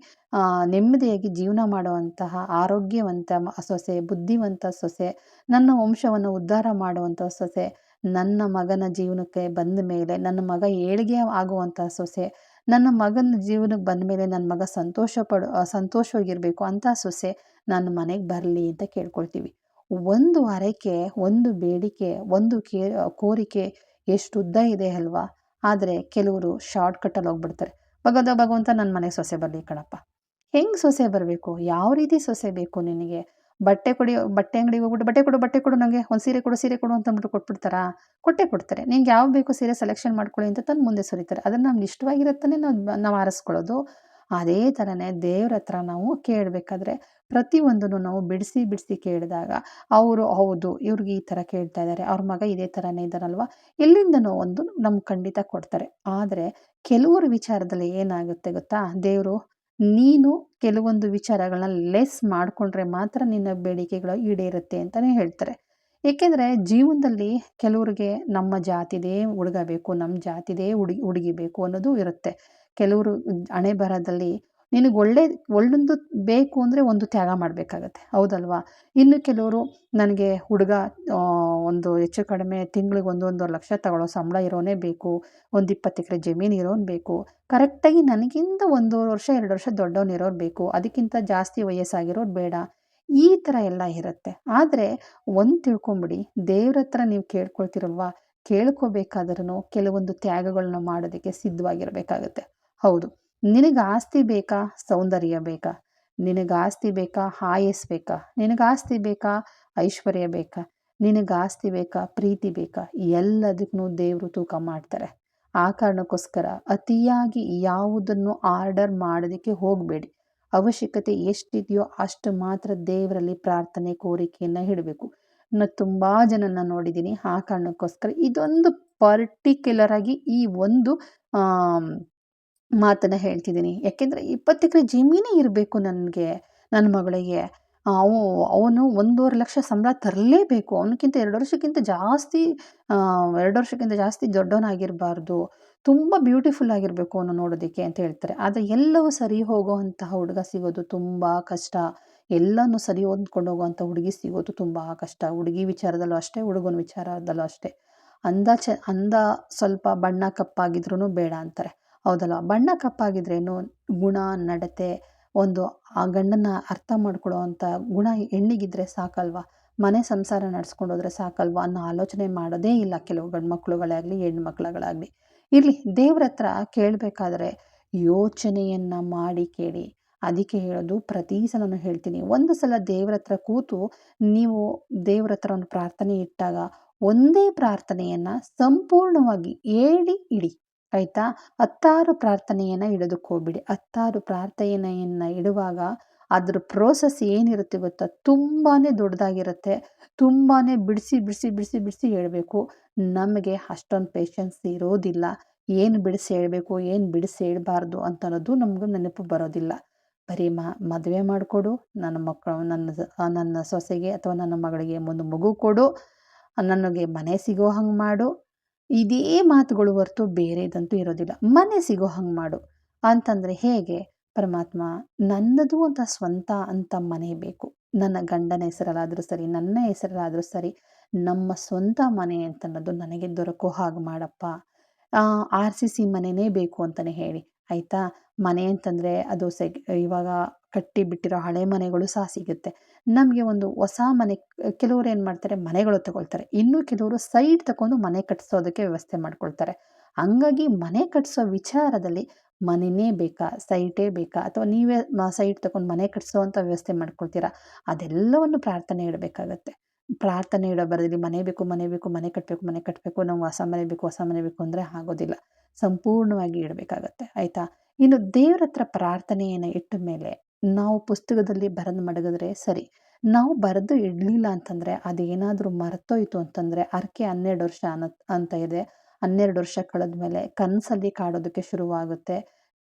ನೆಮ್ಮದಿಯಾಗಿ ಜೀವನ ಮಾಡುವಂತಹ ಆರೋಗ್ಯವಂತ ಸೊಸೆ, ಬುದ್ಧಿವಂತ ಸೊಸೆ, ನನ್ನ ವಂಶವನ್ನು ಉದ್ಧಾರ ಮಾಡುವಂಥ ಸೊಸೆ, ನನ್ನ ಮಗನ ಜೀವನಕ್ಕೆ ಬಂದ ಮೇಲೆ, ನನ್ನ ಮಗ ಏಳಿಗೆ ಆಗುವಂಥ ಸೊಸೆ ನನ್ನ ಮಗನ ಜೀವನಕ್ಕೆ ಬಂದ ಮೇಲೆ ನನ್ನ ಮಗ ಸಂತೋಷ ಪಡು ಸಂತೋಷವಾಗಿರಬೇಕು ಅಂತ ಸೊಸೆ ನನ್ನ ಮನೆಗೆ ಬರಲಿ ಅಂತ ಕೇಳ್ಕೊಳ್ತೀವಿ. ಒಂದು ವಾರಕ್ಕೆ ಒಂದು ಬೇಡಿಕೆ, ಒಂದು ಕೇ ಕೋರಿಕೆ ಎಷ್ಟು ಉದ್ದ ಇದೆ ಅಲ್ವಾ? ಆದರೆ ಕೆಲವರು ಶಾರ್ಟ್ ಕಟ್ಟಲ್ಲಿ ಹೋಗ್ಬಿಡ್ತಾರೆ. ಭಗದ ಭಗವಂತ ನನ್ನ ಮನೆಗೆ ಸೊಸೆ ಬರಲಿ ಕಣಪ್ಪ. ಹೆಂಗೆ ಸೊಸೆ ಬರಬೇಕು? ಯಾವ ರೀತಿ ಸೊಸೆ ಬೇಕು ನಿನಗೆ? ಬಟ್ಟೆ ಕೊಡಿ, ಬಟ್ಟೆ ಅಂಗಡಿಗೆ ಹೋಗ್ಬಿಟ್ಟು ಬಟ್ಟೆ ಕೊಡು ಬಟ್ಟೆ ಕೊಡು ನನಗೆ ಒಂದು ಸೀರೆ ಕೊಡು ಸೀರೆ ಕೊಡು ಅಂತಂದ್ಬಿಟ್ಟು ಕೊಟ್ಬಿಡ್ತಾರಾ? ಕೊಟ್ಟೆ ಕೊಡ್ತಾರೆ. ನಿಂಗೆ ಯಾವ ಬೇಕು ಸೀರೆ ಸೆಲೆಕ್ಷನ್ ಮಾಡ್ಕೊಳ್ಳಿ ಅಂತ ತಂದು ಮುಂದೆ ಸುರಿತಾರೆ. ಅದನ್ನು ನಮ್ಗೆ ಇಷ್ಟವಾಗಿರುತ್ತಾನೆ ನಾವು ನಾವು ಆರಿಸ್ಕೊಳ್ಳೋದು. ಅದೇ ಥರನೇ ದೇವ್ರ ಹತ್ರ ನಾವು ಕೇಳಬೇಕಾದ್ರೆ ಪ್ರತಿಯೊಂದನ್ನು ನಾವು ಬಿಡಿಸಿ ಬಿಡಿಸಿ ಕೇಳಿದಾಗ ಅವರು, ಹೌದು, ಇವ್ರಿಗೆ ಈ ಥರ ಕೇಳ್ತಾ ಇದ್ದಾರೆ ಅವ್ರ ಮಗ ಇದೇ ಥರನೇ ಇದ್ದಾರಲ್ವ ಎಲ್ಲಿಂದನೋ ಒಂದು ನಮ್ಗೆ ಖಂಡಿತ ಕೊಡ್ತಾರೆ. ಆದರೆ ಕೆಲವರ ವಿಚಾರದಲ್ಲಿ ಏನಾಗುತ್ತೆ ಗೊತ್ತಾ? ದೇವರು ನೀನು ಕೆಲವೊಂದು ವಿಚಾರಗಳನ್ನ ಲೆಸ್ ಮಾಡಿಕೊಂಡ್ರೆ ಮಾತ್ರ ನಿನ್ನ ಬೇಡಿಕೆಗಳು ಈಡೇರುತ್ತೆ ಅಂತಲೇ ಹೇಳ್ತಾರೆ. ಏಕೆಂದರೆ ಜೀವನದಲ್ಲಿ ಕೆಲವ್ರಿಗೆ ನಮ್ಮ ಜಾತಿದೇ ಹುಡುಗಬೇಕು ನಮ್ಮ ಜಾತಿದೇ ಹುಡುಗಿ, ಹುಡುಗಿಬೇಕು ಅನ್ನೋದು ಇರುತ್ತೆ. ಕೆಲವರು ಹಣೆ ಬರದಲ್ಲಿ ನಿನಗೆ ಒಳ್ಳೆ, ಒಳ್ಳೊಂದು ಬೇಕು ಅಂದರೆ ಒಂದು ತ್ಯಾಗ ಮಾಡಬೇಕಾಗತ್ತೆ. ಹೌದಲ್ವಾ? ಇನ್ನು ಕೆಲವರು ನನಗೆ ಹುಡುಗ ಒಂದು ಹೆಚ್ಚು ಕಡಿಮೆ ತಿಂಗಳಿಗೆ ಒಂದು ಒಂದೂವರೆ ಲಕ್ಷ ತಗೊಳ್ಳೋ ಸಂಬಳ ಇರೋನೇ ಬೇಕು. ಒಂದು ಇಪ್ಪತ್ತು ಎಕರೆ ಜಮೀನು ಇರೋನು ಬೇಕು. ಕರೆಕ್ಟಾಗಿ ನನಗಿಂತ ಒಂದೂವರೆ ವರ್ಷ, ಎರಡು ವರ್ಷ ದೊಡ್ಡವನು ಇರೋರು ಬೇಕು. ಅದಕ್ಕಿಂತ ಜಾಸ್ತಿ ವಯಸ್ಸಾಗಿರೋರು ಬೇಡ. ಈ ಥರ ಎಲ್ಲ ಇರುತ್ತೆ. ಆದರೆ ಒಂದು ತಿಳ್ಕೊಂಬಿಡಿ, ದೇವ್ರ ಹತ್ರ ನೀವು ಕೇಳ್ಕೊಳ್ತಿರಲ್ವಾ? ಕೇಳ್ಕೋಬೇಕಾದ್ರೂ ಕೆಲವೊಂದು ತ್ಯಾಗಗಳನ್ನ ಮಾಡೋದಕ್ಕೆ ಸಿದ್ಧವಾಗಿರಬೇಕಾಗತ್ತೆ. ಹೌದು. ನಿನಗೆ ಆಸ್ತಿ ಬೇಕಾ ಸೌಂದರ್ಯ ಬೇಕಾ? ನಿನಗೆ ಆಸ್ತಿ ಬೇಕಾ ಆಯಸ್ ಬೇಕಾ? ನಿನಗೆ ಆಸ್ತಿ ಬೇಕಾ ಐಶ್ವರ್ಯ ಬೇಕಾ? ನಿನಗೆ ಆಸ್ತಿ ಬೇಕಾ ಪ್ರೀತಿ ಬೇಕಾ? ಎಲ್ಲದಕ್ಕೂ ದೇವರು ತೂಕ ಮಾಡ್ತಾರೆ. ಆ ಕಾರಣಕ್ಕೋಸ್ಕರ ಅತಿಯಾಗಿ ಯಾವುದನ್ನು ಆರ್ಡರ್ ಮಾಡೋದಕ್ಕೆ ಹೋಗಬೇಡಿ. ಅವಶ್ಯಕತೆ ಎಷ್ಟಿದೆಯೋ ಅಷ್ಟು ಮಾತ್ರ ದೇವರಲ್ಲಿ ಪ್ರಾರ್ಥನೆ ಕೋರಿಕೆಯನ್ನು ಇಡಬೇಕು. ನಾನು ತುಂಬ ಜನನ ನೋಡಿದ್ದೀನಿ. ಆ ಕಾರಣಕ್ಕೋಸ್ಕರ ಇದೊಂದು ಪರ್ಟಿಕ್ಯುಲರ್ ಆಗಿ ಈ ಒಂದು ಮಾತನ್ನು ಹೇಳ್ತಿದ್ದೀನಿ. ಯಾಕೆಂದರೆ ಇಪ್ಪತ್ತು ಎಕರೆ ಜಮೀನೇ ಇರಬೇಕು ನನಗೆ ನನ್ನ ಮಗಳಿಗೆ. ಅವು, ಅವನು ಒಂದೂವರೆ ಲಕ್ಷ ಸಂಬಳ ತರಲೇಬೇಕು. ಅವನಕ್ಕಿಂತ ಎರಡು ವರ್ಷಕ್ಕಿಂತ ಜಾಸ್ತಿ ಎರಡು ವರ್ಷಕ್ಕಿಂತ ಜಾಸ್ತಿ ದೊಡ್ಡವನಾಗಿರಬಾರ್ದು. ತುಂಬ ಬ್ಯೂಟಿಫುಲ್ ಆಗಿರಬೇಕು ಅವನು ನೋಡೋದಕ್ಕೆ ಅಂತ ಹೇಳ್ತಾರೆ. ಆದರೆ ಎಲ್ಲವೂ ಸರಿ ಹೋಗುವಂತಹ ಹುಡುಗ ಸಿಗೋದು ತುಂಬ ಕಷ್ಟ. ಎಲ್ಲನೂ ಸರಿ ಹೊಂದ್ಕೊಂಡು ಹೋಗುವಂಥ ಹುಡುಗಿ ಸಿಗೋದು ತುಂಬ ಕಷ್ಟ. ಹುಡುಗಿ ವಿಚಾರದಲ್ಲೂ ಅಷ್ಟೇ, ಹುಡುಗನ ವಿಚಾರದಲ್ಲೂ ಅಷ್ಟೇ. ಅಂದ ಚ ಅಂದ ಸ್ವಲ್ಪ ಬಣ್ಣ ಕಪ್ಪಾಗಿದ್ರೂ ಬೇಡ ಅಂತಾರೆ. ಹೌದಲ್ಲ? ಬಣ್ಣ ಕಪ್ಪಾಗಿದ್ರೇನು ಗುಣ, ನಡತೆ, ಒಂದು ಆ ಗಂಡನ ಅರ್ಥ ಮಾಡ್ಕೊಳ್ಳೋ ಗುಣ ಹೆಣ್ಣಿಗಿದ್ರೆ ಸಾಕಲ್ವಾ? ಮನೆ ಸಂಸಾರ ನಡೆಸ್ಕೊಂಡು ಹೋದ್ರೆ ಸಾಕಲ್ವಾ ಅನ್ನೋ ಆಲೋಚನೆ ಮಾಡೋದೇ ಇಲ್ಲ ಕೆಲವು ಗಂಡು ಮಕ್ಕಳುಗಳಾಗಲಿ ಹೆಣ್ಣು ಮಕ್ಕಳುಗಳಾಗಲಿ ಇರಲಿ, ದೇವ್ರ ಹತ್ರ ಕೇಳಬೇಕಾದ್ರೆ ಯೋಚನೆಯನ್ನು ಮಾಡಿ ಕೇಳಿ. ಅದಕ್ಕೆ ಹೇಳೋದು ಪ್ರತಿ ಸಲನೂ ಹೇಳ್ತೀನಿ. ಒಂದು ಸಲ ದೇವ್ರ ಹತ್ರ ಕೂತು ನೀವು ದೇವ್ರ ಹತ್ರ ಒಂದು ಪ್ರಾರ್ಥನೆ ಇಟ್ಟಾಗ ಒಂದೇ ಪ್ರಾರ್ಥನೆಯನ್ನು ಸಂಪೂರ್ಣವಾಗಿ ಹೇಳಿ ಇಡಿ. ಆಯಿತಾ? ಹತ್ತಾರು ಪ್ರಾರ್ಥನೆಯನ್ನು ಹಿಡಿದುಕೋಬಿಡಿ ಹತ್ತಾರು ಪ್ರಾರ್ಥನೆಯನ್ನು ಇಡುವಾಗ ಅದ್ರ ಪ್ರೋಸೆಸ್ ಏನಿರುತ್ತೆ ಗೊತ್ತಾ? ತುಂಬಾ ದೊಡ್ಡದಾಗಿರುತ್ತೆ. ತುಂಬಾ ಬಿಡಿಸಿ ಬಿಡಿಸಿ ಬಿಡಿಸಿ ಬಿಡಿಸಿ ಹೇಳಬೇಕು. ನಮಗೆ ಅಷ್ಟೊಂದು ಪೇಷನ್ಸ್ ಇರೋದಿಲ್ಲ. ಏನು ಬಿಡಿಸಿ ಹೇಳಬೇಕು, ಏನು ಬಿಡಿಸಿ ಹೇಳಬಾರ್ದು ಅಂತ ಅನ್ನೋದು ನಮಗೂ ನೆನಪು ಬರೋದಿಲ್ಲ. ಬರೀ ಮ, ಮದುವೆ ಮಾಡಿಕೊಡು, ನನ್ನ ಮಕ್ಕಳು ನನ್ನ ನನ್ನ ಸೊಸೆಗೆ ಅಥವಾ ನನ್ನ ಮಗಳಿಗೆ ಒಂದು ಮಗು ಕೊಡು, ನನಗೆ ಮನೆ ಸಿಗೋ ಹಂಗೆ ಮಾಡು ಇದೇ ಮಾತುಗಳು ಹೊರತು ಬೇರೆದಂತೂ ಇರೋದಿಲ್ಲ. ಮನೆ ಸಿಗೋ ಹಂಗೆ ಮಾಡು. ಅಂತಂದರೆ ಹೇಗೆ? ಪರಮಾತ್ಮ, ನನ್ನದು ಅಂತ ಸ್ವಂತ ಅಂತ ಮನೆ ಬೇಕು. ನನ್ನ ಗಂಡನ ಹೆಸರಲ್ಲಾದರೂ ಸರಿ, ನನ್ನ ಹೆಸರಲ್ಲಾದರೂ ಸರಿ, ನಮ್ಮ ಸ್ವಂತ ಮನೆ ಅಂತನ್ನೋದು ನನಗೆ ದೊರಕೋ ಹಾಗೆ ಮಾಡಪ್ಪ. ಆರ್ ಸಿ ಸಿ ಮನೆಯೇ ಬೇಕು ಅಂತಲೇ ಹೇಳಿ. ಆಯಿತಾ? ಮನೆ ಅಂತಂದರೆ ಅದು ಸೆಗ್, ಇವಾಗ ಕಟ್ಟಿ ಬಿಟ್ಟಿರೋ ಹಳೆ ಮನೆಗಳು ಸಹ ಸಿಗುತ್ತೆ. ನಮಗೆ ಒಂದು ಹೊಸ ಮನೆ, ಕೆಲವರು ಏನು ಮಾಡ್ತಾರೆ, ಮನೆಗಳು ತಗೊಳ್ತಾರೆ. ಇನ್ನೂ ಕೆಲವರು ಸೈಟ್ ತಗೊಂಡು ಮನೆ ಕಟ್ಟಿಸೋದಕ್ಕೆ ವ್ಯವಸ್ಥೆ ಮಾಡ್ಕೊಳ್ತಾರೆ. ಹಂಗಾಗಿ ಮನೆ ಕಟ್ಟಿಸೋ ವಿಚಾರದಲ್ಲಿ ಮನೆಯೇ ಬೇಕಾ, ಸೈಟೇ ಬೇಕಾ? ಅಥವಾ ನೀವೇ ಸೈಟ್ ತಗೊಂಡು ಮನೆ ಕಟ್ಟಿಸೋವಂಥ ವ್ಯವಸ್ಥೆ ಮಾಡ್ಕೊಳ್ತೀರಾ? ಅದೆಲ್ಲವನ್ನು ಪ್ರಾರ್ಥನೆ ಇಡಬೇಕಾಗತ್ತೆ. ಪ್ರಾರ್ಥನೆ ಇಡೋ ಬರದಲ್ಲಿ ಮನೆ ಬೇಕು ಮನೆ ಬೇಕು, ಮನೆ ಕಟ್ಟಬೇಕು ಮನೆ ಕಟ್ಟಬೇಕು ನಾವು ಹೊಸ ಮನೆ ಬೇಕು, ಹೊಸ ಮನೆ ಬೇಕು ಅಂದರೆ ಆಗೋದಿಲ್ಲ. ಸಂಪೂರ್ಣವಾಗಿ ಇಡಬೇಕಾಗತ್ತೆ. ಆಯಿತಾ? ಇನ್ನು ದೇವರ ಹತ್ರ ಪ್ರಾರ್ಥನೆಯನ್ನು ಇಟ್ಟ ಮೇಲೆ ನಾವು ಪುಸ್ತಕದಲ್ಲಿ ಬರೆದು ಮಡಗಿದ್ರೆ ಸರಿ. ನಾವು ಬರೆದು ಇಡಲಿಲ್ಲ ಅಂತಂದರೆ ಅದೇನಾದರೂ ಮರೆತೋಯ್ತು ಅಂತಂದರೆ ಅರ್ಕೆ ಹನ್ನೆರಡು ವರ್ಷ ಅಂತ ಇದೆ. ಹನ್ನೆರಡು ವರ್ಷ ಕಳೆದ ಮೇಲೆ ಕನಸಲ್ಲಿ ಕಾಡೋದಕ್ಕೆ ಶುರುವಾಗುತ್ತೆ.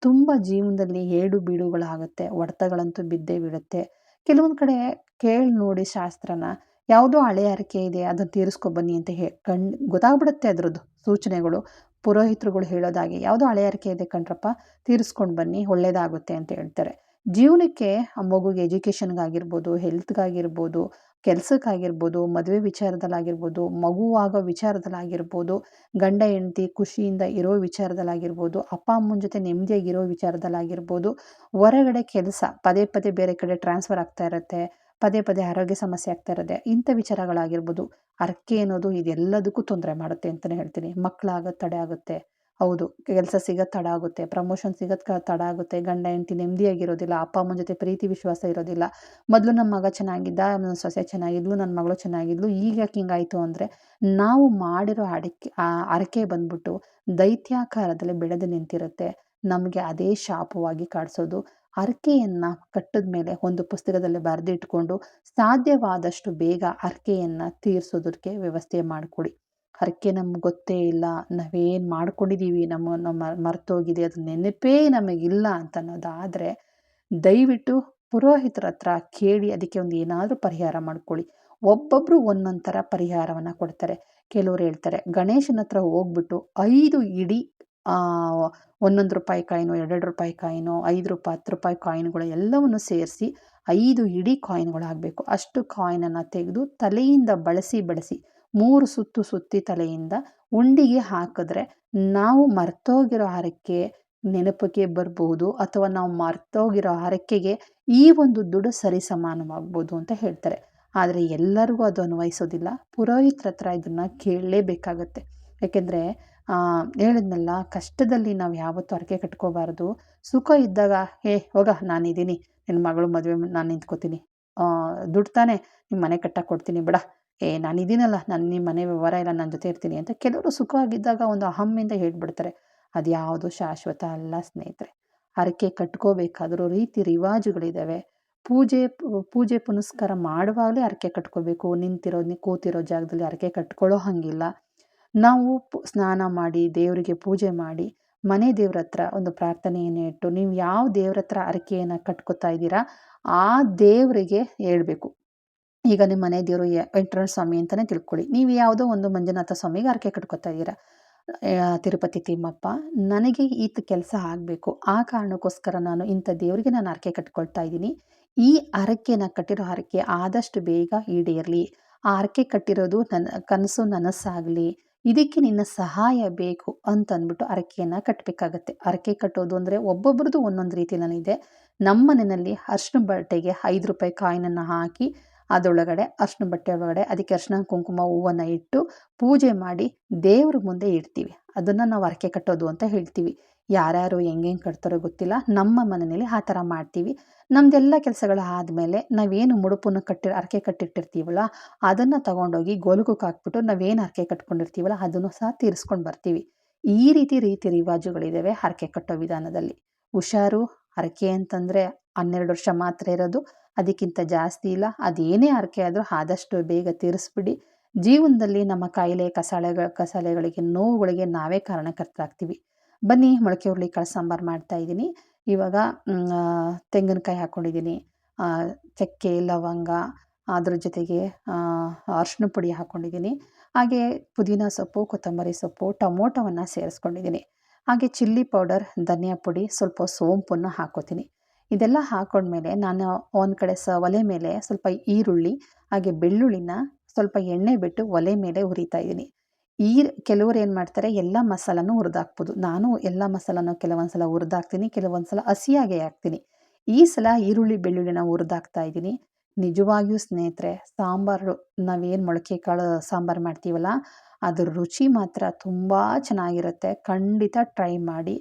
ತುಂಬ ಜೀವನದಲ್ಲಿ ಏಡು ಬೀಡುಗಳಾಗುತ್ತೆ. ಒಡೆತಗಳಂತೂ ಬಿದ್ದೇ ಬಿಡುತ್ತೆ. ಕೆಲವೊಂದು ಕಡೆ ಕೇಳಿ ನೋಡಿ ಶಾಸ್ತ್ರನ, ಯಾವುದೋ ಹಳೆ ಅರಿಕೆ ಇದೆ, ಅದನ್ನು ತೀರಿಸ್ಕೊ ಬನ್ನಿ ಅಂತ ಹೇ, ಕಣ್, ಗೊತ್ತಾಗ್ಬಿಡುತ್ತೆ ಅದರದ್ದು ಸೂಚನೆಗಳು. ಪುರೋಹಿತರುಗಳು ಹೇಳೋದಾಗಿ, ಯಾವುದೋ ಹಳೆ ಅರಿಕೆ ಇದೆ ಕಣ್ರಪ್ಪ, ತೀರಿಸ್ಕೊಂಡು ಬನ್ನಿ, ಒಳ್ಳೇದಾಗುತ್ತೆ ಅಂತ ಹೇಳ್ತಾರೆ. ಜೀವನಕ್ಕೆ ಆ ಮಗುಗೆ ಎಜುಕೇಷನ್ಗಾಗಿರ್ಬೋದು ಹೆಲ್ತ್ಗಾಗಿರ್ಬೋದು ಕೆಲಸಕ್ಕಾಗಿರ್ಬೋದು, ಮದುವೆ ವಿಚಾರದಲ್ಲಾಗಿರ್ಬೋದು, ಮಗುವಾಗೋ ವಿಚಾರದಲ್ಲಾಗಿರ್ಬೋದು, ಗಂಡ ಹೆಂಡತಿ ಖುಷಿಯಿಂದ ಇರೋ ವಿಚಾರದಲ್ಲಾಗಿರ್ಬೋದು, ಅಪ್ಪ ಅಮ್ಮನ ಜೊತೆ ನೆಮ್ಮದಿಯಾಗಿರೋ ವಿಚಾರದಲ್ಲಾಗಿರ್ಬೋದು, ಹೊರಗಡೆ ಕೆಲಸ ಪದೇ ಪದೇ ಬೇರೆ ಕಡೆ ಟ್ರಾನ್ಸ್ಫರ್ ಆಗ್ತಾ ಇರುತ್ತೆ, ಪದೇ ಪದೇ ಆರೋಗ್ಯ ಸಮಸ್ಯೆ ಆಗ್ತಾ ಇರುತ್ತೆ, ಇಂಥ ವಿಚಾರಗಳಾಗಿರ್ಬೋದು. ಅರ್ಕೆ ಅನ್ನೋದು ಇದೆಲ್ಲದಕ್ಕೂ ತೊಂದರೆ ಮಾಡುತ್ತೆ ಅಂತಲೇ ಹೇಳ್ತೀನಿ. ಮಕ್ಕಳಾಗೋದು ತಡೆ ಆಗುತ್ತೆ ಹೌದು, ಕೆಲಸ ಸಿಗೋದು ತಡ ಆಗುತ್ತೆ ಪ್ರಮೋಷನ್ ಸಿಗೋದು ತಡ ಆಗುತ್ತೆ, ಗಂಡ ಹೆಂಡತಿ ನೆಮ್ಮದಿಯಾಗಿರೋದಿಲ್ಲ ಅಪ್ಪ, ಅಮ್ಮನ ಜೊತೆ ಪ್ರೀತಿ, ವಿಶ್ವಾಸ ಇರೋದಿಲ್ಲ. ಮೊದಲು ನಮ್ಮ ಮಗ ಚೆನ್ನಾಗಿದ್ದ, ನನ್ನ ಸೊಸೆ ಚೆನ್ನಾಗಿದ್ಲು ನನ್ನ ಮಗಳು ಚೆನ್ನಾಗಿದ್ಲು, ಈಗ ಯಾಕೆ ಹಿಂಗಾಯಿತು ಅಂದರೆ ನಾವು ಮಾಡಿರೋ ಅಡಿಕೆ ಅರಕೆ ಬಂದ್ಬಿಟ್ಟು ದೈತ್ಯಾಕಾರದಲ್ಲಿ ಬೆಳೆದು ನಿಂತಿರುತ್ತೆ, ನಮಗೆ ಅದೇ ಶಾಪವಾಗಿ ಕಾಡಿಸೋದು. ಅರ್ಕೆಯನ್ನು ಕಟ್ಟಿದ ಮೇಲೆ ಒಂದು ಪುಸ್ತಕದಲ್ಲಿ ಬರೆದಿಟ್ಕೊಂಡು ಸಾಧ್ಯವಾದಷ್ಟು ಬೇಗ ಅರ್ಕೆಯನ್ನು ತೀರಿಸೋದಕ್ಕೆ ವ್ಯವಸ್ಥೆ ಮಾಡಿಕೊಡಿ. ಹರಕೆ ನಮ್ಗೆ ಗೊತ್ತೇ ಇಲ್ಲ. ನಾವೇನು ಮಾಡ್ಕೊಂಡಿದ್ದೀವಿ ನಮ್ಮ ನಮ್ಮ ಮರ್ತೋಗಿದೆ, ಅದು ನೆನಪೇ ನಮಗಿಲ್ಲ ಅಂತ ಅನ್ನೋದಾದರೆ ದಯವಿಟ್ಟು ಪುರೋಹಿತರ ಹತ್ರ ಕೇಳಿ ಅದಕ್ಕೆ ಒಂದು ಏನಾದರೂ ಪರಿಹಾರ ಮಾಡ್ಕೊಳ್ಳಿ. ಒಬ್ಬೊಬ್ಬರು ಒಂದೊಂದು ಥರ ಪರಿಹಾರವನ್ನು ಕೊಡ್ತಾರೆ. ಕೆಲವರು ಹೇಳ್ತಾರೆ, ಗಣೇಶನ ಹತ್ರ ಹೋಗ್ಬಿಟ್ಟು ಐದು ಇಡೀ ಒಂದೊಂದು ರೂಪಾಯಿ ಕಾಯಿನೋ, ಎರಡೆರಡು ರೂಪಾಯಿ ಕಾಯಿನೋ, ಐದು ರೂಪಾಯಿ ಹತ್ತು ರೂಪಾಯಿ ಕಾಯಿನ್ಗಳು ಎಲ್ಲವನ್ನು ಸೇರಿಸಿ ಐದು ಇಡೀ ಕಾಯಿನ್ಗಳಾಗಬೇಕು. ಅಷ್ಟು ಕಾಯಿನನ್ನು ತೆಗೆದು ತಲೆಯಿಂದ ಬಳಸಿ ಬಳಸಿ ಮೂರು ಸುತ್ತು ಸುತ್ತಿ ತಲೆಯಿಂದ ಉಂಡಿಗೆ ಹಾಕಿದ್ರೆ ನಾವು ಮರ್ತೋಗಿರೋ ಹರಕೆ ನೆನಪಿಗೆ ಬರ್ಬೋದು ಅಥವಾ ನಾವು ಮರ್ತೋಗಿರೋ ಹರಕೆಗೆ ಈ ಒಂದು ದುಡ್ಡು ಸರಿ ಸಮಾನವಾಗ್ಬೋದು ಅಂತ ಹೇಳ್ತಾರೆ. ಆದರೆ ಎಲ್ಲರಿಗೂ ಅದು ಅನ್ವಯಿಸೋದಿಲ್ಲ. ಪುರೋಹಿತ್ರ ಹತ್ರ ಇದನ್ನು ಕೇಳಲೇಬೇಕಾಗತ್ತೆ. ಯಾಕೆಂದರೆ ಹೇಳಿದ್ನಲ್ಲ, ಕಷ್ಟದಲ್ಲಿ ನಾವು ಯಾವತ್ತೂ ಹರಕೆ ಕಟ್ಕೋಬಾರ್ದು. ಸುಖ ಇದ್ದಾಗ, ಹೇ, ಹೋಗ, ನಾನಿದ್ದೀನಿ. ನಿನ್ನ ಮಗಳು ಮದುವೆ ನಾನು ನಿಂತ್ಕೋತೀನಿ. ದುಡ್ಡು ನಿಮ್ಮ ಮನೆ ಕಟ್ಟಕ್ಕೆ ಕೊಡ್ತೀನಿ, ಬಿಡ. ಏ ನಾನಿದ್ದೀನಲ್ಲ ನಾನು ನಿಮ್ಮ ಮನೆ ವ್ಯವಹಾರ ಇಲ್ಲ ನನ್ನ ಜೊತೆ ಇರ್ತೀನಿ ಅಂತ ಕೆಲವರು ಸುಖವಾಗಿದ್ದಾಗ ಒಂದು ಅಹಮ್ಮಿಂದ ಹೇಳ್ಬಿಡ್ತಾರೆ. ಅದು ಯಾವುದು ಶಾಶ್ವತ ಅಲ್ಲ ಸ್ನೇಹಿತರೆ. ಹರಕೆ ಕಟ್ಕೋಬೇಕಾದ್ರೂ ರೀತಿ ರಿವಾಜುಗಳಿದ್ದಾವೆ ಪೂಜೆ ಪೂಜೆ ಪುನಸ್ಕಾರ ಮಾಡುವಾಗಲೇ ಹರಕೆ ಕಟ್ಕೋಬೇಕು. ನಿಂತಿರೋ, ಕೂತಿರೋ ಜಾಗದಲ್ಲಿ ಹರಕೆ ಕಟ್ಕೊಳ್ಳೋ ಹಾಗಿಲ್ಲ. ನಾವು ಸ್ನಾನ ಮಾಡಿ, ದೇವರಿಗೆ ಪೂಜೆ ಮಾಡಿ, ಮನೆ ದೇವ್ರ ಹತ್ರ ಒಂದು ಪ್ರಾರ್ಥನೆಯನ್ನು ಇಟ್ಟು, ನೀವು ಯಾವ ದೇವ್ರ ಹತ್ರ ಹರಕೆಯನ್ನು ಕಟ್ಕೋತಾ ಇದ್ದೀರಾ, ಆ ದೇವರಿಗೆ ಹೇಳ್ಬೇಕು. ಈಗ ನಿಮ್ಮ ಮನೆ ದೇವರು ವೆಂಕಟರಮಣ ಸ್ವಾಮಿ ಅಂತಲೇ ತಿಳ್ಕೊಳ್ಳಿ. ನೀವು ಯಾವುದೋ ಒಂದು ಮಂಜುನಾಥ ಸ್ವಾಮಿಗೆ ಹರಕೆ ಕಟ್ಕೋತಾ ಇದ್ದೀರಾ. ತಿರುಪತಿ ತಿಮ್ಮಪ್ಪ, ನನಗೆ ಈತ ಕೆಲಸ ಆಗಬೇಕು. ಆ ಕಾರಣಕ್ಕೋಸ್ಕರ ನಾನು ಇಂಥ ದೇವರಿಗೆ ನಾನು ಹರಕೆ ಕಟ್ಕೊಳ್ತಾ ಇದ್ದೀನಿ. ಈ ಹರಕೆನ ಕಟ್ಟಿರೋ ಹರಕೆ ಆದಷ್ಟು ಬೇಗ ಈಡೇರಲಿ. ಆ ಹರಕೆ ಕಟ್ಟಿರೋದು ನನ್ನ ಕನಸು, ನನಸಾಗಲಿ. ಇದಕ್ಕೆ ನಿನ್ನ ಸಹಾಯ ಬೇಕು ಅಂತಂದ್ಬಿಟ್ಟು ಹರಕೆಯನ್ನು ಕಟ್ಟಬೇಕಾಗತ್ತೆ ಹರಕೆ ಕಟ್ಟೋದು ಅಂದರೆ ಒಬ್ಬೊಬ್ರದ್ದು ಒಂದೊಂದು ರೀತಿಯಲ್ಲಿದೆ ನಮ್ಮ ಮನೆಯಲ್ಲಿ ಅರ್ಶಿನ ಬಟ್ಟೆಗೆ ಐದು ರೂಪಾಯಿ ಕಾಯಿನನ್ನು ಹಾಕಿ ಅದರೊಳಗಡೆ ಅರ್ಶಿನ ಬಟ್ಟೆ ಒಳಗಡೆ ಅದಕ್ಕೆ ಅರ್ಶಿನ ಕುಂಕುಮ ಹೂವನ್ನು ಇಟ್ಟು ಪೂಜೆ ಮಾಡಿ ದೇವ್ರ ಮುಂದೆ ಇಡ್ತೀವಿ. ಅದನ್ನು ನಾವು ಹರಕೆ ಕಟ್ಟೋದು ಅಂತ ಹೇಳ್ತೀವಿ. ಯಾರ್ಯಾರು ಹೆಂಗೆ ಕಟ್ತಾರೋ ಗೊತ್ತಿಲ್ಲ. ನಮ್ಮ ಮನೆಯಲ್ಲಿ ಆ ಥರ ಮಾಡ್ತೀವಿ. ನಮ್ಮದೆಲ್ಲ ಕೆಲಸಗಳು ಆದಮೇಲೆ ನಾವೇನು ಮುಡುಪನ್ನು ಕಟ್ಟಿ ಹರಕೆ ಕಟ್ಟಿಟ್ಟಿರ್ತೀವಲ್ಲ, ಅದನ್ನು ತಗೊಂಡೋಗಿ ಗೋಲುಕಕ್ಕೆ ಹಾಕ್ಬಿಟ್ಟು ನಾವೇನು ಹರಕೆ ಕಟ್ಕೊಂಡಿರ್ತೀವಲ್ಲ, ಅದನ್ನು ಸಹ ತೀರಿಸ್ಕೊಂಡು ಬರ್ತೀವಿ. ಈ ರೀತಿ ರೀತಿ ರಿವಾಜುಗಳಿದ್ದಾವೆ ಹರಕೆ ಕಟ್ಟೋ ವಿಧಾನದಲ್ಲಿ. ಹುಷಾರು, ಹರಕೆ ಅಂತಂದರೆ ಹನ್ನೆರಡು ವರ್ಷ ಮಾತ್ರ ಇರೋದು. ಅದಕ್ಕಿಂತ ಜಾಸ್ತಿ ಇಲ್ಲ. ಅದೇನೇ ಹರಕೆ ಆದರೂ ಆದಷ್ಟು ಬೇಗ ತೀರಿಸ್ಬಿಡಿ. ಜೀವನದಲ್ಲಿ ನಮ್ಮ ಕಾಯಿಲೆ ಕಸಾಳೆಗಳ ಕಸಾಲೆಗಳಿಗೆ, ನೋವುಗಳಿಗೆ ನಾವೇ ಕಾರಣಕರ್ತರಾಗ್ತೀವಿ. ಬನ್ನಿ, ಮೊಳಕೆ ಹುರುಳಿ ಕಾಳು ಸಾಂಬಾರು ಮಾಡ್ತಾ ಇದ್ದೀನಿ. ಇವಾಗ ತೆಂಗಿನಕಾಯಿ ಹಾಕ್ಕೊಂಡಿದ್ದೀನಿ ಚಕ್ಕೆ, ಲವಂಗ, ಅದ್ರ ಜೊತೆಗೆ ಅರ್ಶಿನ ಪುಡಿ ಹಾಕ್ಕೊಂಡಿದ್ದೀನಿ ಹಾಗೆ ಪುದೀನ ಸೊಪ್ಪು, ಕೊತ್ತಂಬರಿ ಸೊಪ್ಪು, ಟೊಮೊಟೊವನ್ನು ಸೇರಿಸ್ಕೊಂಡಿದ್ದೀನಿ. ಹಾಗೆ ಚಿಲ್ಲಿ ಪೌಡರ್, ಧನಿಯಾ ಪುಡಿ, ಸ್ವಲ್ಪ ಸೋಂಪನ್ನು ಹಾಕೋತೀನಿ. ಇದೆಲ್ಲ ಹಾಕೊಂಡ್ಮೇಲೆ ನಾನು ಒಂದು ಕಡೆ ಸ ಒಲೆ ಮೇಲೆ ಸ್ವಲ್ಪ ಈರುಳ್ಳಿ, ಹಾಗೆ ಬೆಳ್ಳುಳ್ಳಿನ ಸ್ವಲ್ಪ ಎಣ್ಣೆ ಬಿಟ್ಟು ಒಲೆ ಮೇಲೆ ಹುರಿತಾ ಇದ್ದೀನಿ. ಈ ಕೆಲವರು ಏನು ಮಾಡ್ತಾರೆ, ಎಲ್ಲ ಮಸಾಲನೂ ಹುರಿದಾಕ್ಬೋದು. ನಾನು ಎಲ್ಲ ಮಸಾಲನೂ ಕೆಲವೊಂದು ಸಲ ಹುರಿದಾಕ್ತೀನಿ, ಕೆಲವೊಂದು ಸಲ ಹಸಿಯಾಗೆ ಹಾಕ್ತೀನಿ. ಈ ಸಲ ಈರುಳ್ಳಿ, ಬೆಳ್ಳುಳ್ಳಿನ ಹುರಿದಾಕ್ತಾ ಇದ್ದೀನಿ. ನಿಜವಾಗಿಯೂ ಸ್ನೇಹಿತರೆ, ಸಾಂಬಾರು, ನಾವೇನು ಮೊಳಕೆ ಕಾಳು ಸಾಂಬಾರು ಮಾಡ್ತೀವಲ್ಲ ಅದ್ರ ರುಚಿ ಮಾತ್ರ ತುಂಬ ಚೆನ್ನಾಗಿರುತ್ತೆ. ಖಂಡಿತ ಟ್ರೈ ಮಾಡಿ.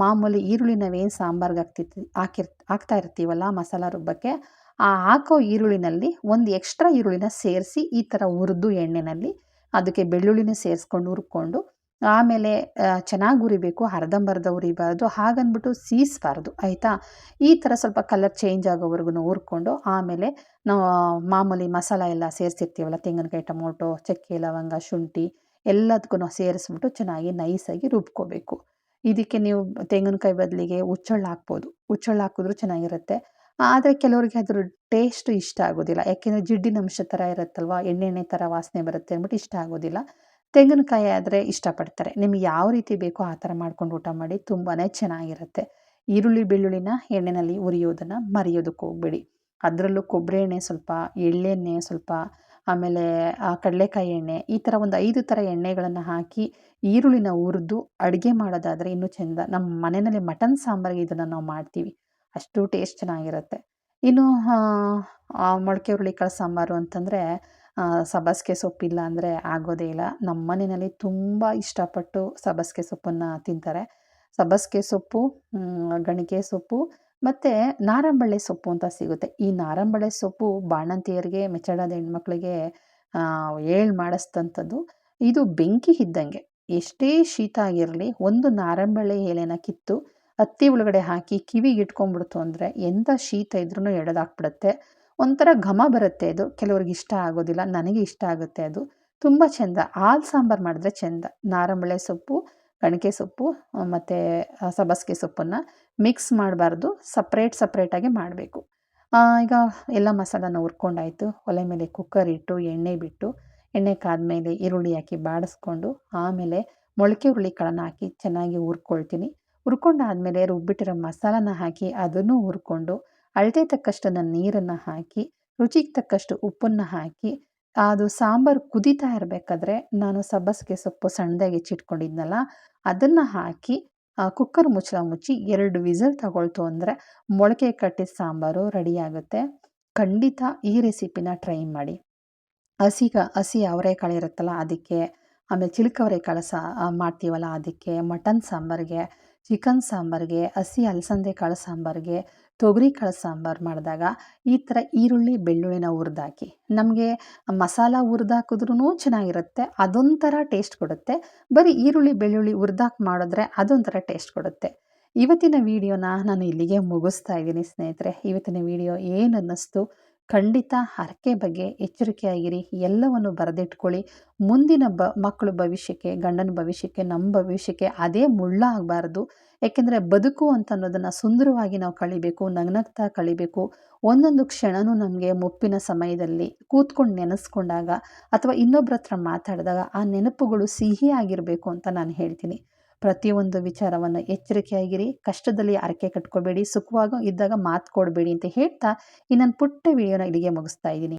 ಮಾಮೂಲಿ ಈರುಳ್ಳಿ ನಾವೇನು ಸಾಂಬಾರ್ಗೆ ಹಾಕ್ತಿರ್ತಿ, ಹಾಕಿರ್, ಹಾಕ್ತಾ ಇರ್ತೀವಲ್ಲ ಮಸಾಲ ರುಬ್ಬಕ್ಕೆ, ಆ ಹಾಕೋ ಈರುಳ್ಳಿನಲ್ಲಿ ಒಂದು ಎಕ್ಸ್ಟ್ರಾ ಈರುಳ್ಳಿನ ಸೇರಿಸಿ ಈ ಥರ ಹುರಿದು ಎಣ್ಣೆಯಲ್ಲಿ ಅದಕ್ಕೆ ಬೆಳ್ಳುಳ್ಳಿನ ಸೇರಿಸ್ಕೊಂಡು ಹುರ್ಕೊಂಡು, ಆಮೇಲೆ ಚೆನ್ನಾಗಿ ಹುರಿಬೇಕು ಅರ್ಧಂಬರ್ಧ ಹುರಿಬಾರ್ದು, ಹಾಗನ್ಬಿಟ್ಟು ಸೀಸ್ಬಾರ್ದು, ಆಯಿತಾ? ಈ ಥರ ಸ್ವಲ್ಪ ಕಲರ್ ಚೇಂಜ್ ಆಗೋವರೆಗೂ ಹುರ್ಕೊಂಡು, ಆಮೇಲೆ ನಾವು ಮಾಮೂಲಿ ಮಸಾಲ ಎಲ್ಲ ಸೇರಿಸಿರ್ತೀವಲ್ಲ, ತೆಂಗಿನಕಾಯಿ, ಟೊಮೊಟೊ, ಚಕ್ಕೆ, ಲವಂಗ, ಶುಂಠಿ ಎಲ್ಲದಕ್ಕೂ ಸೇರಿಸ್ಬಿಟ್ಟು ಚೆನ್ನಾಗಿ ನೈಸಾಗಿ ರುಬ್ಕೋಬೇಕು. ಇದಕ್ಕೆ ನೀವು ತೆಂಗಿನಕಾಯಿ ಬದಲಿಗೆ ಹುಚ್ಚಳ್ಳ ಹಾಕ್ಬೋದು. ಹುಚ್ಚಳ್ಳ ಹಾಕಿದ್ರೂ ಚೆನ್ನಾಗಿರುತ್ತೆ. ಆದರೆ ಕೆಲವರಿಗೆ ಅದ್ರ ಟೇಸ್ಟ್ ಇಷ್ಟ ಆಗೋದಿಲ್ಲ. ಯಾಕೆಂದರೆ ಜಿಡ್ಡಿನ ಅಂಶ ಥರ ಇರುತ್ತಲ್ವ? ಎಣ್ಣೆ ಎಣ್ಣೆ ಥರ ವಾಸನೆ ಬರುತ್ತೆ ಅಂದ್ಬಿಟ್ಟು ಇಷ್ಟ ಆಗೋದಿಲ್ಲ. ತೆಂಗಿನಕಾಯಿ ಆದರೆ ಇಷ್ಟಪಡ್ತಾರೆ. ನಿಮ್ಗೆ ಯಾವ ರೀತಿ ಬೇಕೋ ಆ ಥರ ಮಾಡ್ಕೊಂಡು ಊಟ ಮಾಡಿ ತುಂಬಾ ಚೆನ್ನಾಗಿರುತ್ತೆ. ಈರುಳ್ಳಿ ಬೆಳ್ಳುಳ್ಳಿನ ಎಣ್ಣೆಯಲ್ಲಿ ಉರಿಯೋದನ್ನು ಮರೆಯೋದಕ್ಕೆ ಹೋಗ್ಬೇಡಿ. ಅದರಲ್ಲೂ ಕೊಬ್ಬರಿ ಎಣ್ಣೆ ಸ್ವಲ್ಪ, ಎಳ್ಳೆಣ್ಣೆ ಸ್ವಲ್ಪ ಆಮೇಲೆ ಕಡಲೆಕಾಯಿ ಎಣ್ಣೆ, ಈ ಥರ ಒಂದು ಐದು ಥರ ಎಣ್ಣೆಗಳನ್ನು ಹಾಕಿ ಈರುಳ್ಳಿನ ಹುರಿದು ಅಡುಗೆ ಮಾಡೋದಾದರೆ ಇನ್ನೂ ಚೆಂದ. ನಮ್ಮ ಮನೆಯಲ್ಲಿ ಮಟನ್ ಸಾಂಬಾರಿಗೆ ಇದನ್ನು ನಾವು ಮಾಡ್ತೀವಿ. ಅಷ್ಟು ಟೇಸ್ಟ್ ಚೆನ್ನಾಗಿರುತ್ತೆ. ಇನ್ನು ಮೊಳಕೆ ಹುರುಳಿಕಾಳು ಸಾಂಬಾರು ಅಂತಂದರೆ ಸಬ್ಬಸಿಗೆ ಸೊಪ್ಪಿಲ್ಲ ಅಂದರೆ ಆಗೋದೇ ಇಲ್ಲ. ನಮ್ಮ ಮನೆಯಲ್ಲಿ ತುಂಬ ಇಷ್ಟಪಟ್ಟು ಸಬ್ಬಸಿಗೆ ಸೊಪ್ಪನ್ನು ತಿಂತಾರೆ. ಸಬ್ಬಸಿಗೆ ಸೊಪ್ಪು ಗಣಿಕೆ ಸೊಪ್ಪು ಮತ್ತು ನಾರಂಬಳೆ ಸೊಪ್ಪು ಅಂತ ಸಿಗುತ್ತೆ. ಈ ನಾರಂಬಳೆ ಸೊಪ್ಪು ಬಾಣಂತಿಯರಿಗೆ ಮೆಚ್ಚಡಾದ ಹೆಣ್ಮಕ್ಳಿಗೆ ಏಳು ಮಾಡಿಸ್ತಂಥದ್ದು. ಇದು ಬೆಂಕಿ ಇದ್ದಂಗೆ. ಎಷ್ಟೇ ಶೀತ ಆಗಿರಲಿ, ಒಂದು ನಾರಂಬಳೆ ಎಲೆನ ಕಿತ್ತು ಹತ್ತಿ ಒಳಗಡೆ ಹಾಕಿ ಕಿವಿಗೆ ಇಟ್ಕೊಂಡ್ಬಿಡ್ತು ಅಂದರೆ ಎಂಥ ಶೀತ ಇದ್ರೂ ಎಳೆದಾಕ್ಬಿಡುತ್ತೆ. ಒಂಥರ ಘಮ ಬರುತ್ತೆ ಅದು. ಕೆಲವ್ರಿಗೆ ಇಷ್ಟ ಆಗೋದಿಲ್ಲ. ನನಗೆ ಇಷ್ಟ ಆಗುತ್ತೆ ಅದು. ತುಂಬ ಚೆಂದ. ಹಾಲು ಸಾಂಬಾರು ಮಾಡಿದ್ರೆ ಚೆಂದ. ನಾರಂಬಳೆ ಸೊಪ್ಪು, ಕಣಕೆ ಸೊಪ್ಪು, ಮತ್ತು ಸಬಸ್ಗೆ ಸೊಪ್ಪನ್ನು ಮಿಕ್ಸ್ ಮಾಡಬಾರ್ದು ಸಪ್ರೇಟ್ ಸಪ್ರೇಟಾಗಿ ಮಾಡಬೇಕು. ಈಗ ಎಲ್ಲ ಮಸಾಲನ ಹುರ್ಕೊಂಡಾಯಿತು. ಒಲೆ ಮೇಲೆ ಕುಕ್ಕರ್ ಇಟ್ಟು, ಎಣ್ಣೆ ಬಿಟ್ಟು, ಎಣ್ಣೆ ಕಾದ್ಮೇಲೆ ಈರುಳ್ಳಿ ಹಾಕಿ ಬಾಡಿಸ್ಕೊಂಡು, ಆಮೇಲೆ ಮೊಳಕೆ ಹುರುಳಿ ಕಾಳನ್ನ ಹಾಕಿ ಚೆನ್ನಾಗಿ ಹುರ್ಕೊಳ್ತೀನಿ. ಹುರ್ಕೊಂಡಾದಮೇಲೆ ರುಬ್ಬಿಟ್ಟಿರೋ ಮಸಾಲನ ಹಾಕಿ ಅದನ್ನು ಹುರ್ಕೊಂಡು, ಅಳತೆ ತಕ್ಕಷ್ಟು ನಾನು ನೀರನ್ನು ಹಾಕಿ, ರುಚಿಗೆ ತಕ್ಕಷ್ಟು ಉಪ್ಪನ್ನು ಹಾಕಿ, ಅದು ಸಾಂಬಾರು ಕುದೀತಾ ಇರಬೇಕಾದ್ರೆ ನಾನು ಸಬ್ಬಸಿಗೆ ಸೊಪ್ಪು ಸಣ್ಣದಾಗಿ ಹೆಚ್ಚಿಟ್ಕೊಂಡಿದ್ನಲ್ಲ ಅದನ್ನು ಹಾಕಿ ಕುಕ್ಕರ್ ಮುಚ್ಚಳ ಮುಚ್ಚಿ ಎರಡು ವಿಸಲ್ ತಗೊಳ್ತು ಅಂದರೆ ಮೊಳಕೆ ಕಟ್ಟಿದ ಸಾಂಬಾರು ರೆಡಿಯಾಗುತ್ತೆ ಖಂಡಿತ ಈ ರೆಸಿಪಿನ ಟ್ರೈ ಮಾಡಿ. ಹಸಿಗ, ಹಸಿ ಅವರೆಕಾಳು ಇರುತ್ತಲ್ಲ, ಅದಕ್ಕೆ ಆಮೇಲೆ ಚಿಲ್ಕವರೆಕಾಳು ಸಾ ಮಾಡ್ತೀವಲ್ಲ, ಅದಕ್ಕೆ ಮಟನ್ ಸಾಂಬಾರಿಗೆ ಚಿಕನ್ ಸಾಂಬಾರಿಗೆ, ಹಸಿ ಅಲಸಂದೆ ಕಾಳು ಸಾಂಬಾರಿಗೆ ತೊಗರಿ ಕಾಳು ಸಾಂಬಾರು ಮಾಡಿದಾಗ ಈ ಥರ ಈರುಳ್ಳಿ, ಬೆಳ್ಳುಳ್ಳಿನ ಹುರಿದಾಕಿ, ನಮಗೆ ಮಸಾಲ ಹುರಿದಾಕಿದ್ರೂ ಚೆನ್ನಾಗಿರುತ್ತೆ, ಅದೊಂಥರ ಟೇಸ್ಟ್ ಕೊಡುತ್ತೆ. ಬರೀ ಈರುಳ್ಳಿ, ಬೆಳ್ಳುಳ್ಳಿ ಹುರಿದಾಕಿ ಮಾಡಿದ್ರೆ ಅದೊಂಥರ ಟೇಸ್ಟ್ ಕೊಡುತ್ತೆ. ಇವತ್ತಿನ ವಿಡಿಯೋನ ನಾನು ಇಲ್ಲಿಗೆ ಮುಗಿಸ್ತಾ ಇದ್ದೀನಿ ಸ್ನೇಹಿತರೆ. ಇವತ್ತಿನ ವಿಡಿಯೋ ಏನು ಅನ್ನಿಸ್ತು ಖಂಡಿತ ಹರಕೆ ಬಗ್ಗೆ ಎಚ್ಚರಿಕೆಯಾಗಿರಿ, ಎಲ್ಲವನ್ನು ಬರೆದಿಟ್ಕೊಳ್ಳಿ. ಮುಂದಿನ ಬ ಮಕ್ಕಳು ಭವಿಷ್ಯಕ್ಕೆ, ಗಂಡನ ಭವಿಷ್ಯಕ್ಕೆ, ನಮ್ಮ ಭವಿಷ್ಯಕ್ಕೆ ಅದೇ ಮುಳ್ಳ ಆಗಬಾರ್ದು. ಯಾಕೆಂದರೆ ಬದುಕು ಅಂತ ಅನ್ನೋದನ್ನು ಸುಂದರವಾಗಿ ನಾವು ಕಳಿಬೇಕು, ನಗ್ನಗ್ತಾ ಕಳಿಬೇಕು. ಒಂದೊಂದು ಕ್ಷಣವೂ ನಮಗೆ ಮುಪ್ಪಿನ ಸಮಯದಲ್ಲಿ ಕೂತ್ಕೊಂಡು ನೆನೆಸ್ಕೊಂಡಾಗ ಅಥವಾ ಇನ್ನೊಬ್ಬರ ಹತ್ರ ಮಾತಾಡಿದಾಗ ಆ ನೆನಪುಗಳು ಸಿಹಿಯಾಗಿರಬೇಕು ಅಂತ ನಾನು ಹೇಳ್ತೀನಿ. ಪ್ರತಿಯೊಂದು ವಿಚಾರವನ್ನು ಎಚ್ಚರಿಕೆಯಾಗಿರಿ, ಕಷ್ಟದಲ್ಲಿ ಅರಕೆ ಕಟ್ಕೋಬೇಡಿ, ಸುಖವಾಗ ಇದ್ದಾಗ ಮಾತು ಕೊಡಬೇಡಿ ಅಂತ ಹೇಳ್ತಾ ಈ ನನ್ನ ಪುಟ್ಟ ವಿಡಿಯೋನ ಇಲ್ಲಿಗೆ ಮುಗಿಸ್ತಾ ಇದ್ದೀನಿ.